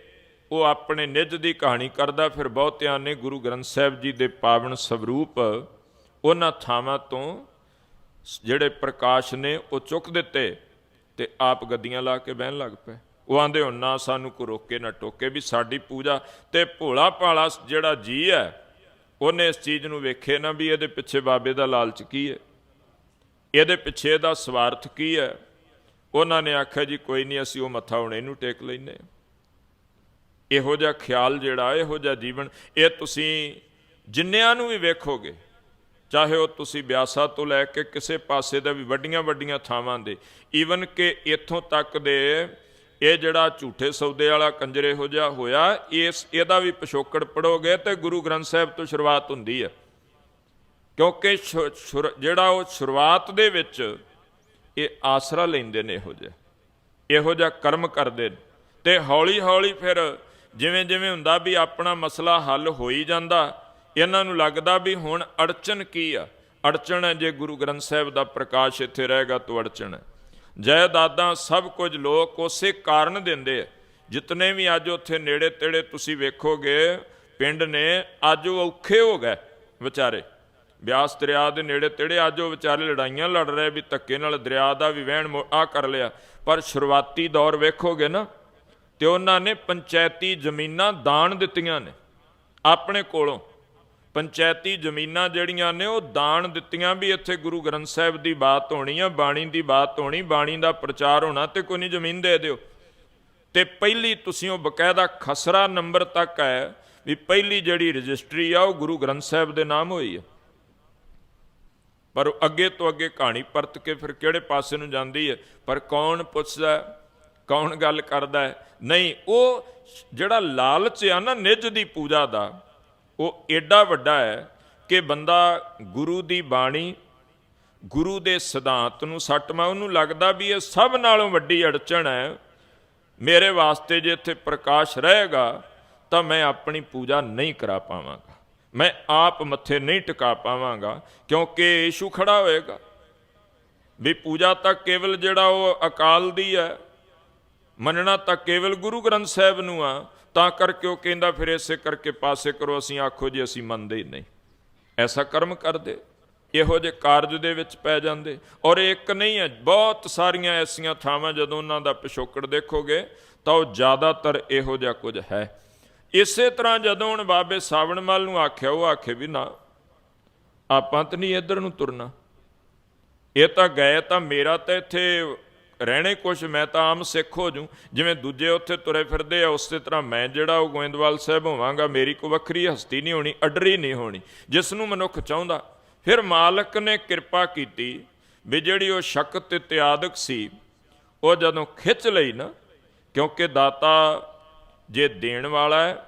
ਉਹ ਆਪਣੇ ਨਿੱਜ ਦੀ ਕਹਾਣੀ ਕਰਦਾ, ਫਿਰ ਬਹੁਤਿਆਂ ਨੇ ਗੁਰੂ ਗ੍ਰੰਥ ਸਾਹਿਬ ਜੀ ਦੇ ਪਾਵਨ ਸਵਰੂਪ ਉਹਨਾਂ ਥਾਵਾਂ ਤੋਂ ਜਿਹੜੇ ਪ੍ਰਕਾਸ਼ ਨੇ ਉਹ ਚੁੱਕ ਦਿੱਤੇ ਤੇ ਆਪ ਗੱਦੀਆਂ ਲਾ ਕੇ ਬਹਿਣ ਲੱਗ ਪਏ। ਉਹ ਆਂਦੇ ਹੁਣ ਨਾ ਸਾਨੂੰ ਕੋ ਰੋਕੇ, ਨਾ ਟੋਕੇ ਵੀ ਸਾਡੀ ਪੂਜਾ ਤੇ ਭੋਲਾ ਭਾਲਾ ਜਿਹੜਾ ਜੀ ਹੈ, ਉਹਨੇ ਇਸ ਚੀਜ਼ ਨੂੰ ਵੇਖੇ ਨਾ ਵੀ ਇਹਦੇ ਪਿੱਛੇ ਬਾਬੇ ਦਾ ਲਾਲਚ ਕੀ ਹੈ? ਇਹਦੇ ਪਿੱਛੇ ਦਾ ਸਵਾਰਥ ਕੀ ਹੈ? ਉਹਨਾਂ ਨੇ ਆਖਿਆ ਜੀ, ਕੋਈ ਨਹੀਂ, ਅਸੀਂ ਉਹ ਮੱਥਾ ਹੁਣ ਇਹਨੂੰ ਟੇਕ ਲੈਨੇ ਇਹੋ ਜਿਹਾ ਖਿਆਲ ਜਿਹੜਾ, ਇਹੋ ਜਿਹਾ ਜੀਵਨ, ਇਹ ਤੁਸੀਂ ਜਿੰਨਿਆਂ ਨੂੰ ਵੀ ਵੇਖੋਗੇ, ਚਾਹੇ ਉਹ ਤੁਸੀਂ ਬਿਆਸਾ ਤੋਂ ਲੈ ਕੇ ਕਿਸੇ ਪਾਸੇ ਦਾ ਵੀ ਵੱਡੀਆਂ ਵੱਡੀਆਂ ਥਾਵਾਂ ਦੇ ਈਵਨ ਕਿ ਇੱਥੋਂ ਤੱਕ ਦੇ ਇਹ ਜਿਹੜਾ ਝੂਠੇ ਸੌਦੇ ਵਾਲਾ ਕੰਜਰੇ ਇਹੋ ਜਿਹਾ ਹੋਇਆ, ਇਸ, ਇਹਦਾ ਵੀ ਪਿਛੋਕੜ ਪੜੋਗੇ ਤੇ ਗੁਰੂ ਗ੍ਰੰਥ ਸਾਹਿਬ ਤੋਂ ਸ਼ੁਰੂਆਤ ਹੁੰਦੀ ਹੈ। ਕਿਉਂਕਿ ਸ਼ੁਰ- ਜਿਹੜਾ ਉਹ ਸ਼ੁਰੂਆਤ ਦੇ ਵਿੱਚ ਇਹ ਆਸਰਾ ਲੈਂਦੇ ਨੇ ਇਹੋ ਜਿਹਾ ਇਹੋ ਜਿਹਾ ਕਰਮ ਕਰਦੇ ਨੇ, ਤੇ ਹੌਲੀ ਹੌਲੀ ਫਿਰ ਜਿਵੇਂ ਜਿਵੇਂ ਹੁੰਦਾ ਵੀ ਆਪਣਾ ਮਸਲਾ ਹੱਲ ਹੋਈ ਜਾਂਦਾ, ਇਹਨਾਂ ਨੂੰ ਲੱਗਦਾ ਵੀ ਹੁਣ ਅੜਚਨ ਕੀ ਆ? ਅੜਚਨ ਹੈ ਜੇ ਗੁਰੂ ਗ੍ਰੰਥ ਸਾਹਿਬ ਦਾ ਪ੍ਰਕਾਸ਼ ਇੱਥੇ ਰਹੇਗਾ ਤਾਂ ਅੜਚਨ ਹੈ। ਜਾਇਦਾਦਾਂ ਸਭ ਕੁਝ ਲੋਕ ਉਸੇ ਕਾਰਨ ਦਿੰਦੇ ਆ। ਜਿਤਨੇ ਵੀ ਅੱਜ ਉੱਥੇ ਨੇੜੇ ਤੇੜੇ ਤੁਸੀਂ ਵੇਖੋਗੇ, ਪਿੰਡ ਨੇ ਅੱਜ ਉਹ ਔਖੇ ਹੋ ਗਏ ਵਿਚਾਰੇ। ਬਿਆਸ ਦਰਿਆ ਦੇ ਨੇੜੇ ਤੇੜੇ ਅੱਜ ਉਹ ਵਿਚਾਰੇ ਲੜਾਈਆਂ ਲੜ ਰਹੇ ਵੀ ਧੱਕੇ ਨਾਲ ਦਰਿਆ ਦਾ ਵੀ ਵਹਿਣ ਆ ਕਰ ਲਿਆ। ਪਰ ਸ਼ੁਰੂਆਤੀ ਦੌਰ ਵੇਖੋਗੇ ਨਾ ਤੇ ਉਹਨਾਂ ਨੇ ਪੰਚਾਇਤੀ ਜ਼ਮੀਨਾਂ ਦਾਨ ਦਿੱਤੀਆਂ ਨੇ ਆਪਣੇ ਕੋਲੋਂ। ਪੰਚਾਇਤੀ ਜ਼ਮੀਨਾਂ ਜਿਹੜੀਆਂ ਨੇ ਉਹ ਦਾਨ ਦਿੱਤੀਆਂ ਵੀ ਇੱਥੇ ਗੁਰੂ ਗ੍ਰੰਥ ਸਾਹਿਬ ਦੀ ਬਾਤ ਹੋਣੀ ਆ, ਬਾਣੀ ਦੀ ਬਾਤ ਹੋਣੀ, ਬਾਣੀ ਦਾ ਪ੍ਰਚਾਰ ਹੋਣਾ ਤੇ ਕੋਈ ਨਹੀਂ ਜ਼ਮੀਨ ਦੇ ਦਿਓ। ਤੇ ਪਹਿਲੀ ਤੁਸੀਂ ਉਹ ਬਕਾਇਦਾ ਖਸਰਾ ਨੰਬਰ ਤੱਕ ਹੈ ਵੀ ਪਹਿਲੀ ਜਿਹੜੀ ਰਜਿਸਟਰੀ ਆ, ਉਹ ਗੁਰੂ ਗ੍ਰੰਥ ਸਾਹਿਬ ਦੇ ਨਾਮ ਹੋਈ ਆ। ਪਰ ਉਹ ਅੱਗੇ ਤੋਂ ਅੱਗੇ ਕਹਾਣੀ ਪਰਤ ਕੇ ਫਿਰ ਕਿਹੜੇ ਪਾਸੇ ਨੂੰ ਜਾਂਦੀ ਹੈ? ਪਰ ਕੌਣ ਪੁੱਛਦਾ? ਕੌਣ ਗੱਲ ਕਰਦਾ ਹੈ? ਨਹੀਂ, ਉਹ ਜਿਹੜਾ ਲਾਲਚ ਆ ਨਾ ਨਿੱਜ ਦੀ ਪੂਜਾ ਦਾ, ਉਹ ਐਡਾ ਵੱਡਾ ਹੈ ਕਿ ਬੰਦਾ ਗੁਰੂ ਦੀ ਬਾਣੀ, ਗੁਰੂ ਦੇ ਸਿਧਾਂਤ ਨੂੰ ਸੱਟਮਾ ਉਹਨੂੰ ਲੱਗਦਾ ਵੀ ਇਹ ਸਭ ਨਾਲੋਂ ਵੱਡੀ ਅੜਚਣ ਹੈ। ਮੇਰੇ ਵਾਸਤੇ ਜੇ ਇੱਥੇ ਪ੍ਰਕਾਸ਼ ਰਹੇਗਾ, ਤਾਂ ਮੈਂ ਆਪਣੀ ਪੂਜਾ ਨਹੀਂ ਕਰਾ ਪਾਵਾਂਗਾ। ਮੈਂ ਆਪ ਮੱਥੇ ਨਹੀਂ ਟਿਕਾ ਪਾਵਾਂਗਾ, ਕਿਉਂਕਿ ਯੀਸ਼ੂ ਖੜਾ ਹੋਏਗਾ। ਵੀ ਪੂਜਾ ਤਾਂ ਕੇਵਲ ਜਿਹੜਾ ਉਹ ਅਕਾਲ ਦੀ ਹੈ ਮੰਨਣਾ ਤਾਂ ਕੇਵਲ ਗੁਰੂ ਗ੍ਰੰਥ ਸਾਹਿਬ ਨੂੰ ਆ, ਤਾਂ ਕਰਕੇ ਉਹ ਕਹਿੰਦਾ, ਫਿਰ ਇਸੇ ਕਰਕੇ ਪਾਸੇ ਕਰੋ, ਅਸੀਂ ਆਖੋ ਜੀ, ਅਸੀਂ ਮੰਨਦੇ ਹੀ ਨਹੀਂ। ਐਸਾ ਕਰਮ ਕਰਦੇ, ਇਹੋ ਜਿਹੇ ਕਾਰਜ ਦੇ ਵਿੱਚ ਪੈ ਜਾਂਦੇ। ਔਰ ਇਹ ਇੱਕ ਨਹੀਂ ਹੈ, ਬਹੁਤ ਸਾਰੀਆਂ ਐਸੀਆਂ ਥਾਵਾਂ ਜਦੋਂ ਉਹਨਾਂ ਦਾ ਪਿਛੋਕੜ ਦੇਖੋਗੇ, ਤਾਂ ਉਹ ਜ਼ਿਆਦਾਤਰ ਇਹੋ ਜਿਹਾ ਕੁਝ ਹੈ। ਇਸੇ ਤਰ੍ਹਾਂ ਜਦੋਂ ਹੁਣ ਬਾਬੇ ਸਾਵਣ ਮਲ ਨੂੰ ਆਖਿਆ, ਉਹ ਆਖੇ ਵੀ ਨਾ, ਆਪਾਂ ਤਾਂ ਨਹੀਂ ਇੱਧਰ ਨੂੰ ਤੁਰਨਾ। ਇਹ ਤਾਂ ਗਏ ਤਾਂ ਮੇਰਾ ਤਾਂ ਇੱਥੇ ਰਹਿਣੇ ਕੁਛ, ਮੈਂ ਤਾਂ ਆਮ ਸਿੱਖ ਹੋ ਜੂ ਜਿਵੇਂ ਦੂਜੇ ਉੱਥੇ ਤੁਰੇ ਫਿਰਦੇ ਆ, ਉਸੇ ਤਰ੍ਹਾਂ ਮੈਂ ਜਿਹੜਾ ਉਹ ਗੋਇੰਦਵਾਲ ਸਾਹਿਬ ਹੋਵਾਂਗਾ, ਮੇਰੀ ਕੋ ਵੱਖਰੀ ਹਸਤੀ ਨਹੀਂ ਹੋਣੀ, ਅਡਰੀ ਨਹੀਂ ਹੋਣੀ, ਜਿਸ ਨੂੰ ਮਨੁੱਖ ਚਾਹੁੰਦਾ। ਫਿਰ ਮਾਲਕ ਨੇ ਕਿਰਪਾ ਕੀਤੀ ਵੀ ਜਿਹੜੀ ਉਹ ਸ਼ਕਤ ਤੇ ਤਿਆਦਕ ਸੀ, ਉਹ ਜਦੋਂ ਖਿੱਚ ਲਈ ਨਾ, ਕਿਉਂਕਿ ਦਾਤਾ ਜੇ ਦੇਣ ਵਾਲਾ ਹੈ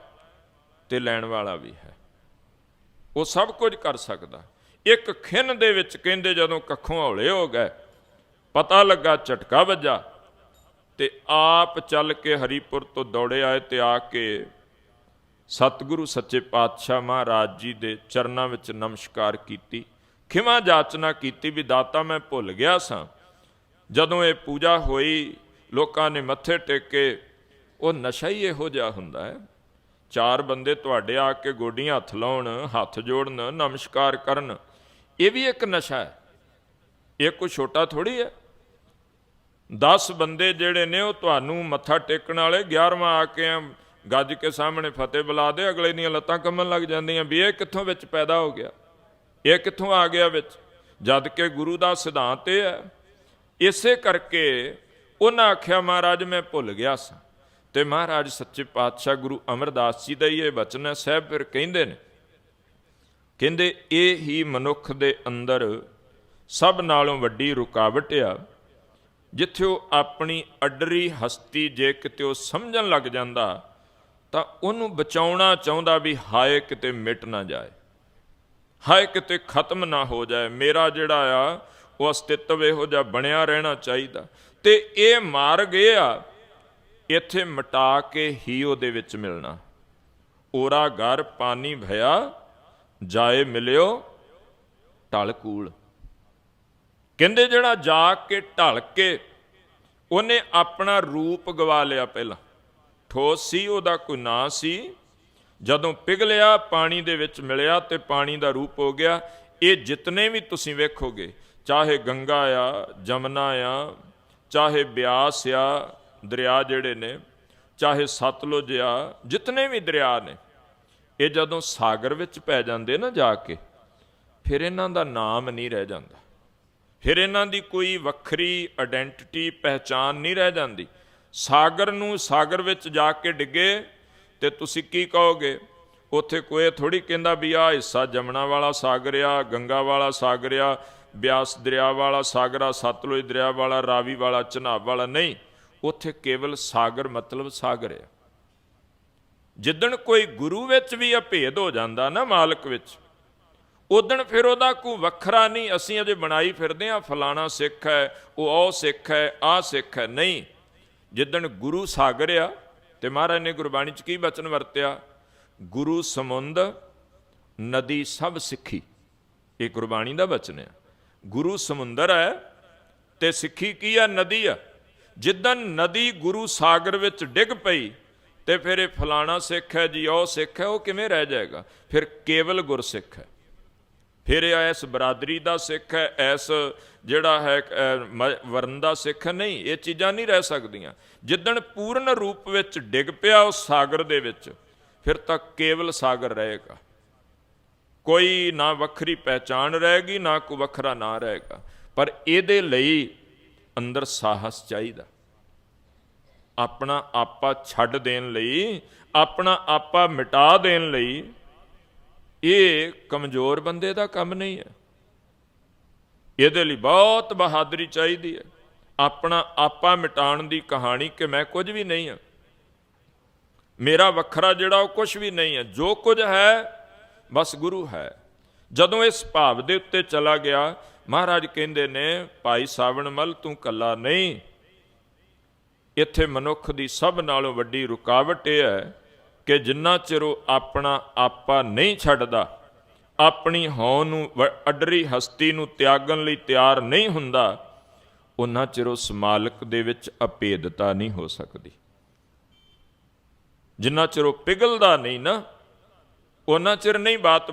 ਤੇ ਲੈਣ ਵਾਲਾ ਵੀ ਹੈ। ਉਹ ਸਭ ਕੁਝ ਕਰ ਸਕਦਾ। ਇੱਕ ਖਿੰਨ ਦੇ ਵਿੱਚ ਕਹਿੰਦੇ ਜਦੋਂ ਕੱਖੋਂ ਹੌਲੇ ਹੋ ਗਏ ਪਤਾ ਲੱਗਾ ਝਟਕਾ ਵੱਜਾ ਤੇ ਆਪ ਚੱਲ ਕੇ ਹਰੀਪੁਰ ਤੋਂ ਦੌੜੇ ਆਏ ਤੇ ਆ ਕੇ ਸਤਿਗੁਰੂ ਸੱਚੇ ਪਾਤਸ਼ਾਹ ਮਹਾਰਾਜ ਜੀ ਦੇ ਚਰਨਾਂ ਵਿੱਚ ਨਮਸਕਾਰ ਕੀਤੀ, ਖਿਮਾ ਜਾਚਨਾ ਕੀਤੀ ਵੀ ਦਾਤਾ ਮੈਂ ਭੁੱਲ ਗਿਆ ਸਾਂ। ਜਦੋਂ ਇਹ ਪੂਜਾ ਹੋਈ, ਲੋਕਾਂ ਨੇ ਮੱਥੇ ਟੇਕੇ, ਉਹ ਨਸ਼ਾ ਹੀ ਇਹੋ ਜਿਹਾ ਹੁੰਦਾ ਹੈ। ਚਾਰ ਬੰਦੇ ਤੁਹਾਡੇ ਆ ਕੇ ਗੋਡੀਆਂ ਹੱਥ ਲਾਉਣ, ਹੱਥ ਜੋੜਨ, ਨਮਸਕਾਰ ਕਰਨ, ਇਹ ਵੀ ਇੱਕ ਨਸ਼ਾ ਹੈ। ਇਹ ਕੋਈ ਛੋਟਾ ਥੋੜੀ ਹੈ? 10 ਬੰਦੇ ਜਿਹੜੇ ਨੇ ਉਹ ਤੁਹਾਨੂੰ ਮੱਥਾ ਟੇਕਣ ਵਾਲੇ 11ਵਾਂ ਆ ਕੇ ਗੱਜ ਕੇ ਸਾਹਮਣੇ ਫਤਿਹ ਬੁਲਾ ਦੇ, ਅਗਲੇ ਦੀਆਂ ਲੱਤਾਂ ਕੰਮਣ ਲੱਗ ਜਾਂਦੀਆਂ ਵੀ ਇਹ ਕਿੱਥੋਂ ਵਿੱਚ ਪੈਦਾ ਹੋ ਗਿਆ? ਇਹ ਕਿੱਥੋਂ ਆ ਗਿਆ ਵਿੱਚ? ਜਦ ਕਿ ਗੁਰੂ ਦਾ ਸਿਧਾਂਤ ਇਹ ਹੈ। ਇਸੇ ਕਰਕੇ ਉਹਨਾਂ ਆਖਿਆ, ਮਹਾਰਾਜ, ਮੈਂ ਭੁੱਲ ਗਿਆ ਸਾਂ। ਤੇ ਮਹਾਰਾਜ ਸੱਚੇ ਪਾਤਸ਼ਾਹ ਗੁਰੂ ਅਮਰਦਾਸ ਜੀ ਦਾ ਹੀ ਇਹ ਵਚਨ ਹੈ। ਸਾਹਿਬ ਫਿਰ ਕਹਿੰਦੇ ਨੇ, ਕਹਿੰਦੇ, ਇਹ ਹੀ ਮਨੁੱਖ ਦੇ ਅੰਦਰ ਸਭ ਨਾਲੋਂ ਵੱਡੀ ਰੁਕਾਵਟ ਆ। ਜਿੱਥੇ ਉਹ ਆਪਣੀ ਅਡਰੀ ਹਸਤੀ ਜੇ ਕਿਤੇ ਉਹ ਸਮਝਣ ਲੱਗ ਜਾਂਦਾ, ਤਾਂ ਉਹਨੂੰ ਬਚਾਉਣਾ ਚਾਹੁੰਦਾ ਵੀ ਹਾਏ ਕਿਤੇ ਮਿਟ ਨਾ ਜਾਏ, ਹਾਏ ਕਿਤੇ ਖਤਮ ਨਾ ਹੋ ਜਾਏ, ਮੇਰਾ ਜਿਹੜਾ ਆ ਉਹ ਅਸਤਿਤਵ ਇਹੋ ਜਿਹਾ ਬਣਿਆ ਰਹਿਣਾ ਚਾਹੀਦਾ। ਤੇ ਇਹ ਮਾਰਗ ਇਹ ਆ, ਇੱਥੇ ਮਟਾ ਕੇ ਹੀ ਉਹਦੇ ਵਿੱਚ ਮਿਲਣਾ। ਓਰਾ ਘਰ ਪਾਣੀ ਭਇਆ, ਜਾਏ ਮਿਲਿਓ ਟਲ ਕੂਲ। ਕਹਿੰਦੇ ਜਿਹੜਾ ਜਾ ਕੇ ਢਲ ਕੇ ਉਹਨੇ ਆਪਣਾ ਰੂਪ ਗਵਾ ਲਿਆ ਪਹਿਲਾਂ। ਠੋਸ ਸੀ, ਉਹਦਾ ਕੋਈ ਨਾਂ ਸੀ। ਜਦੋਂ ਪਿਘਲਿਆ ਪਾਣੀ ਦੇ ਵਿੱਚ ਮਿਲਿਆ ਤੇ ਪਾਣੀ ਦਾ ਰੂਪ ਹੋ ਗਿਆ। ਇਹ ਜਿਤਨੇ ਵੀ ਤੁਸੀਂ ਵੇਖੋਗੇ, ਚਾਹੇ ਗੰਗਾ ਆ, ਜਮਨਾ ਆ, ਚਾਹੇ ਬਿਆਸ ਆ, ਦਰਿਆ ਜਿਹੜੇ ਨੇ, ਚਾਹੇ ਸਤਲੁਜ ਆ, ਜਿਤਨੇ ਵੀ ਦਰਿਆ ਨੇ, ਇਹ ਜਦੋਂ ਸਾਗਰ ਵਿੱਚ ਪੈ ਜਾਂਦੇ ਨਾ ਜਾ ਕੇ, ਫਿਰ ਇਹਨਾਂ ਦਾ ਨਾਮ ਨਹੀਂ ਰਹਿ ਜਾਂਦਾ। ਫਿਰ ਇਹਨਾਂ ਦੀ ਕੋਈ ਵੱਖਰੀ ਆਇਡੈਂਟੀਟੀ ਪਹਿਚਾਨ ਨਹੀਂ ਰਹਿ ਜਾਂਦੀ। ਸਾਗਰ ਨੂੰ, ਸਾਗਰ ਵਿੱਚ ਜਾ ਕੇ ਡਿੱਗੇ ਤੇ ਤੁਸੀਂ ਕੀ ਕਹੋਗੇ? ਉੱਥੇ ਕੋਈ ਥੋੜੀ ਕਹਿੰਦਾ ਵੀ ਆ ਹਿੱਸਾ ਜਮਨਾ ਵਾਲਾ ਸਾਗਰ ਆ, ਗੰਗਾ ਵਾਲਾ ਸਾਗਰ ਆ, ਬਿਆਸ ਦਰਿਆ ਵਾਲਾ ਸਾਗਰ ਆ, ਸਤਲੁਜ ਦਰਿਆ ਵਾਲਾ, ਰਾਵੀ ਵਾਲਾ ਚਨਾਬ ਵਾਲਾ ਨਹੀਂ। ਉੱਥੇ ਕੇਵਲ ਸਾਗਰ ਮਤਲਬ ਸਾਗਰ ਆ। ਜਿੱਦਣ ਕੋਈ ਗੁਰੂ ਵਿੱਚ ਵੀ ਅਭੇਦ ਹੋ ਜਾਂਦਾ ਨਾ ਮਾਲਕ ਵਿੱਚ। ਉਦਣ ਫਿਰ ਉਹਦਾ ਕੋਈ ਵੱਖਰਾ ਨਹੀਂ, ਅਸੀਂ ਅਜੇ ਬਣਾਈ ਫਿਰਦੇ ਆ ਫਲਾਣਾ ਸਿੱਖ ਹੈ, ਉਹ ਉਹ ਸਿੱਖ ਹੈ ਆ ਸਿੱਖ ਹੈ। ਨਹੀਂ, ਜਿੱਦਣ ਗੁਰੂ ਸਾਗਰ ਆ ਤੇ ਮਹਾਰਾਜ ਨੇ ਗੁਰਬਾਣੀ ਚ ਕੀ ਬਚਨ ਵਰਤਿਆ? ਗੁਰੂ ਸਮੁੰਦ, ਨਦੀ ਸਭ ਸਿੱਖੀ। ਇਹ ਗੁਰਬਾਣੀ ਦਾ ਬਚਨ ਹੈ ਗੁਰੂ ਸਮੁੰਦਰ ਹੈ ਤੇ ਸਿੱਖੀ ਕੀ ਆ? ਨਦੀ ਆ। ਜਿੱਦਣ ਨਦੀ ਗੁਰੂ ਸਾਗਰ ਵਿੱਚ ਡਿੱਗ ਪਈ ਤੇ ਫਿਰ ਇਹ ਫਲਾਣਾ ਸਿੱਖ ਹੈ ਜੀ, ਉਹ ਸਿੱਖ ਹੈ, ਉਹ ਕਿਵੇਂ ਰਹਿ ਜਾਏਗਾ? ਫਿਰ ਕੇਵਲ ਗੁਰਸਿੱਖ ਹੈ। ਫਿਰ ਇਹ ਇਸ ਬਰਾਦਰੀ ਦਾ ਸਿੱਖ ਹੈ ਐਸ ਜਿਹੜਾ ਹੈ ਵਰਨ ਦਾ ਸਿੱਖ ਨਹੀਂ, ਇਹ ਚੀਜ਼ਾਂ ਨਹੀਂ ਰਹਿ ਸਕਦੀਆਂ। ਜਿੱਦਣ ਪੂਰਨ ਰੂਪ ਵਿੱਚ ਡਿੱਗ ਪਿਆ ਉਸ ਸਾਗਰ ਦੇ ਵਿੱਚ, ਫਿਰ ਤਾਂ ਕੇਵਲ ਸਾਗਰ ਰਹੇਗਾ। ਕੋਈ ਨਾ ਵੱਖਰੀ ਪਹਿਚਾਣ ਰਹੇਗੀ, ਨਾ ਕੋ ਵੱਖਰਾ ਨਾ ਰਹੇਗਾ। ਪਰ ਇਹਦੇ ਲਈ ਅੰਦਰ ਸਾਹਸ ਚਾਹੀਦਾ। ਆਪਣਾ ਆਪਾ ਛੱਡ ਦੇਣ ਲਈ, ਆਪਣਾ ਆਪਾ ਮਿਟਾ ਦੇਣ ਲਈ ਇਹ ਕਮਜ਼ੋਰ ਬੰਦੇ ਦਾ ਕੰਮ ਨਹੀਂ ਹੈ। ਇਹਦੇ ਲਈ ਬਹੁਤ ਬਹਾਦਰੀ ਚਾਹੀਦੀ ਹੈ। ਆਪਣਾ ਆਪਾ ਮਿਟਾਉਣ ਦੀ ਕਹਾਣੀ ਕਿ ਮੈਂ ਕੁਝ ਵੀ ਨਹੀਂ ਹਾਂ। ਮੇਰਾ ਵੱਖਰਾ ਜਿਹੜਾ ਉਹ ਕੁਝ ਵੀ ਨਹੀਂ ਹੈ। ਜੋ ਕੁਝ ਹੈ, ਬਸ ਗੁਰੂ ਹੈ। ਜਦੋਂ ਇਸ ਭਾਵ ਦੇ ਉੱਤੇ ਚਲਾ ਗਿਆ, ਮਹਾਰਾਜ ਕਹਿੰਦੇ ਨੇ, ਭਾਈ ਸਾਵਣ ਮਲ, ਤੂੰ ਕੱਲਾ ਨਹੀਂ। ਇੱਥੇ ਮਨੁੱਖ ਦੀ ਸਭ ਨਾਲੋਂ ਵੱਡੀ ਰੁਕਾਵਟ ਇਹ ਹੈ ਕਿ ਜਿੰਨਾ ਚਿਰ ਉਹ ਆਪਣਾ ਆਪਾ ਨਹੀਂ ਛੱਡਦਾ, ਆਪਣੀ ਹਉ ਨੂੰ ਅਡਰੀ ਹਸਤੀ ਨੂੰ ਤਿਆਗਣ ਲਈ ਤਿਆਰ ਨਹੀਂ ਹੁੰਦਾ, ਉਹਨਾਂ ਚਿਰ ਉਸ ਮਾਲਕ ਦੇ ਵਿੱਚ ਅਪੇਦਤਾ ਨਹੀਂ ਹੋ ਸਕਦੀ। ਜਿੰਨਾ ਚਿਰ ਉਹ ਪਿਘਲਦਾ ਨਹੀਂ ਨਾ, ਉਹਨਾਂ ਚਿਰ ਨਹੀਂ ਬਾਤ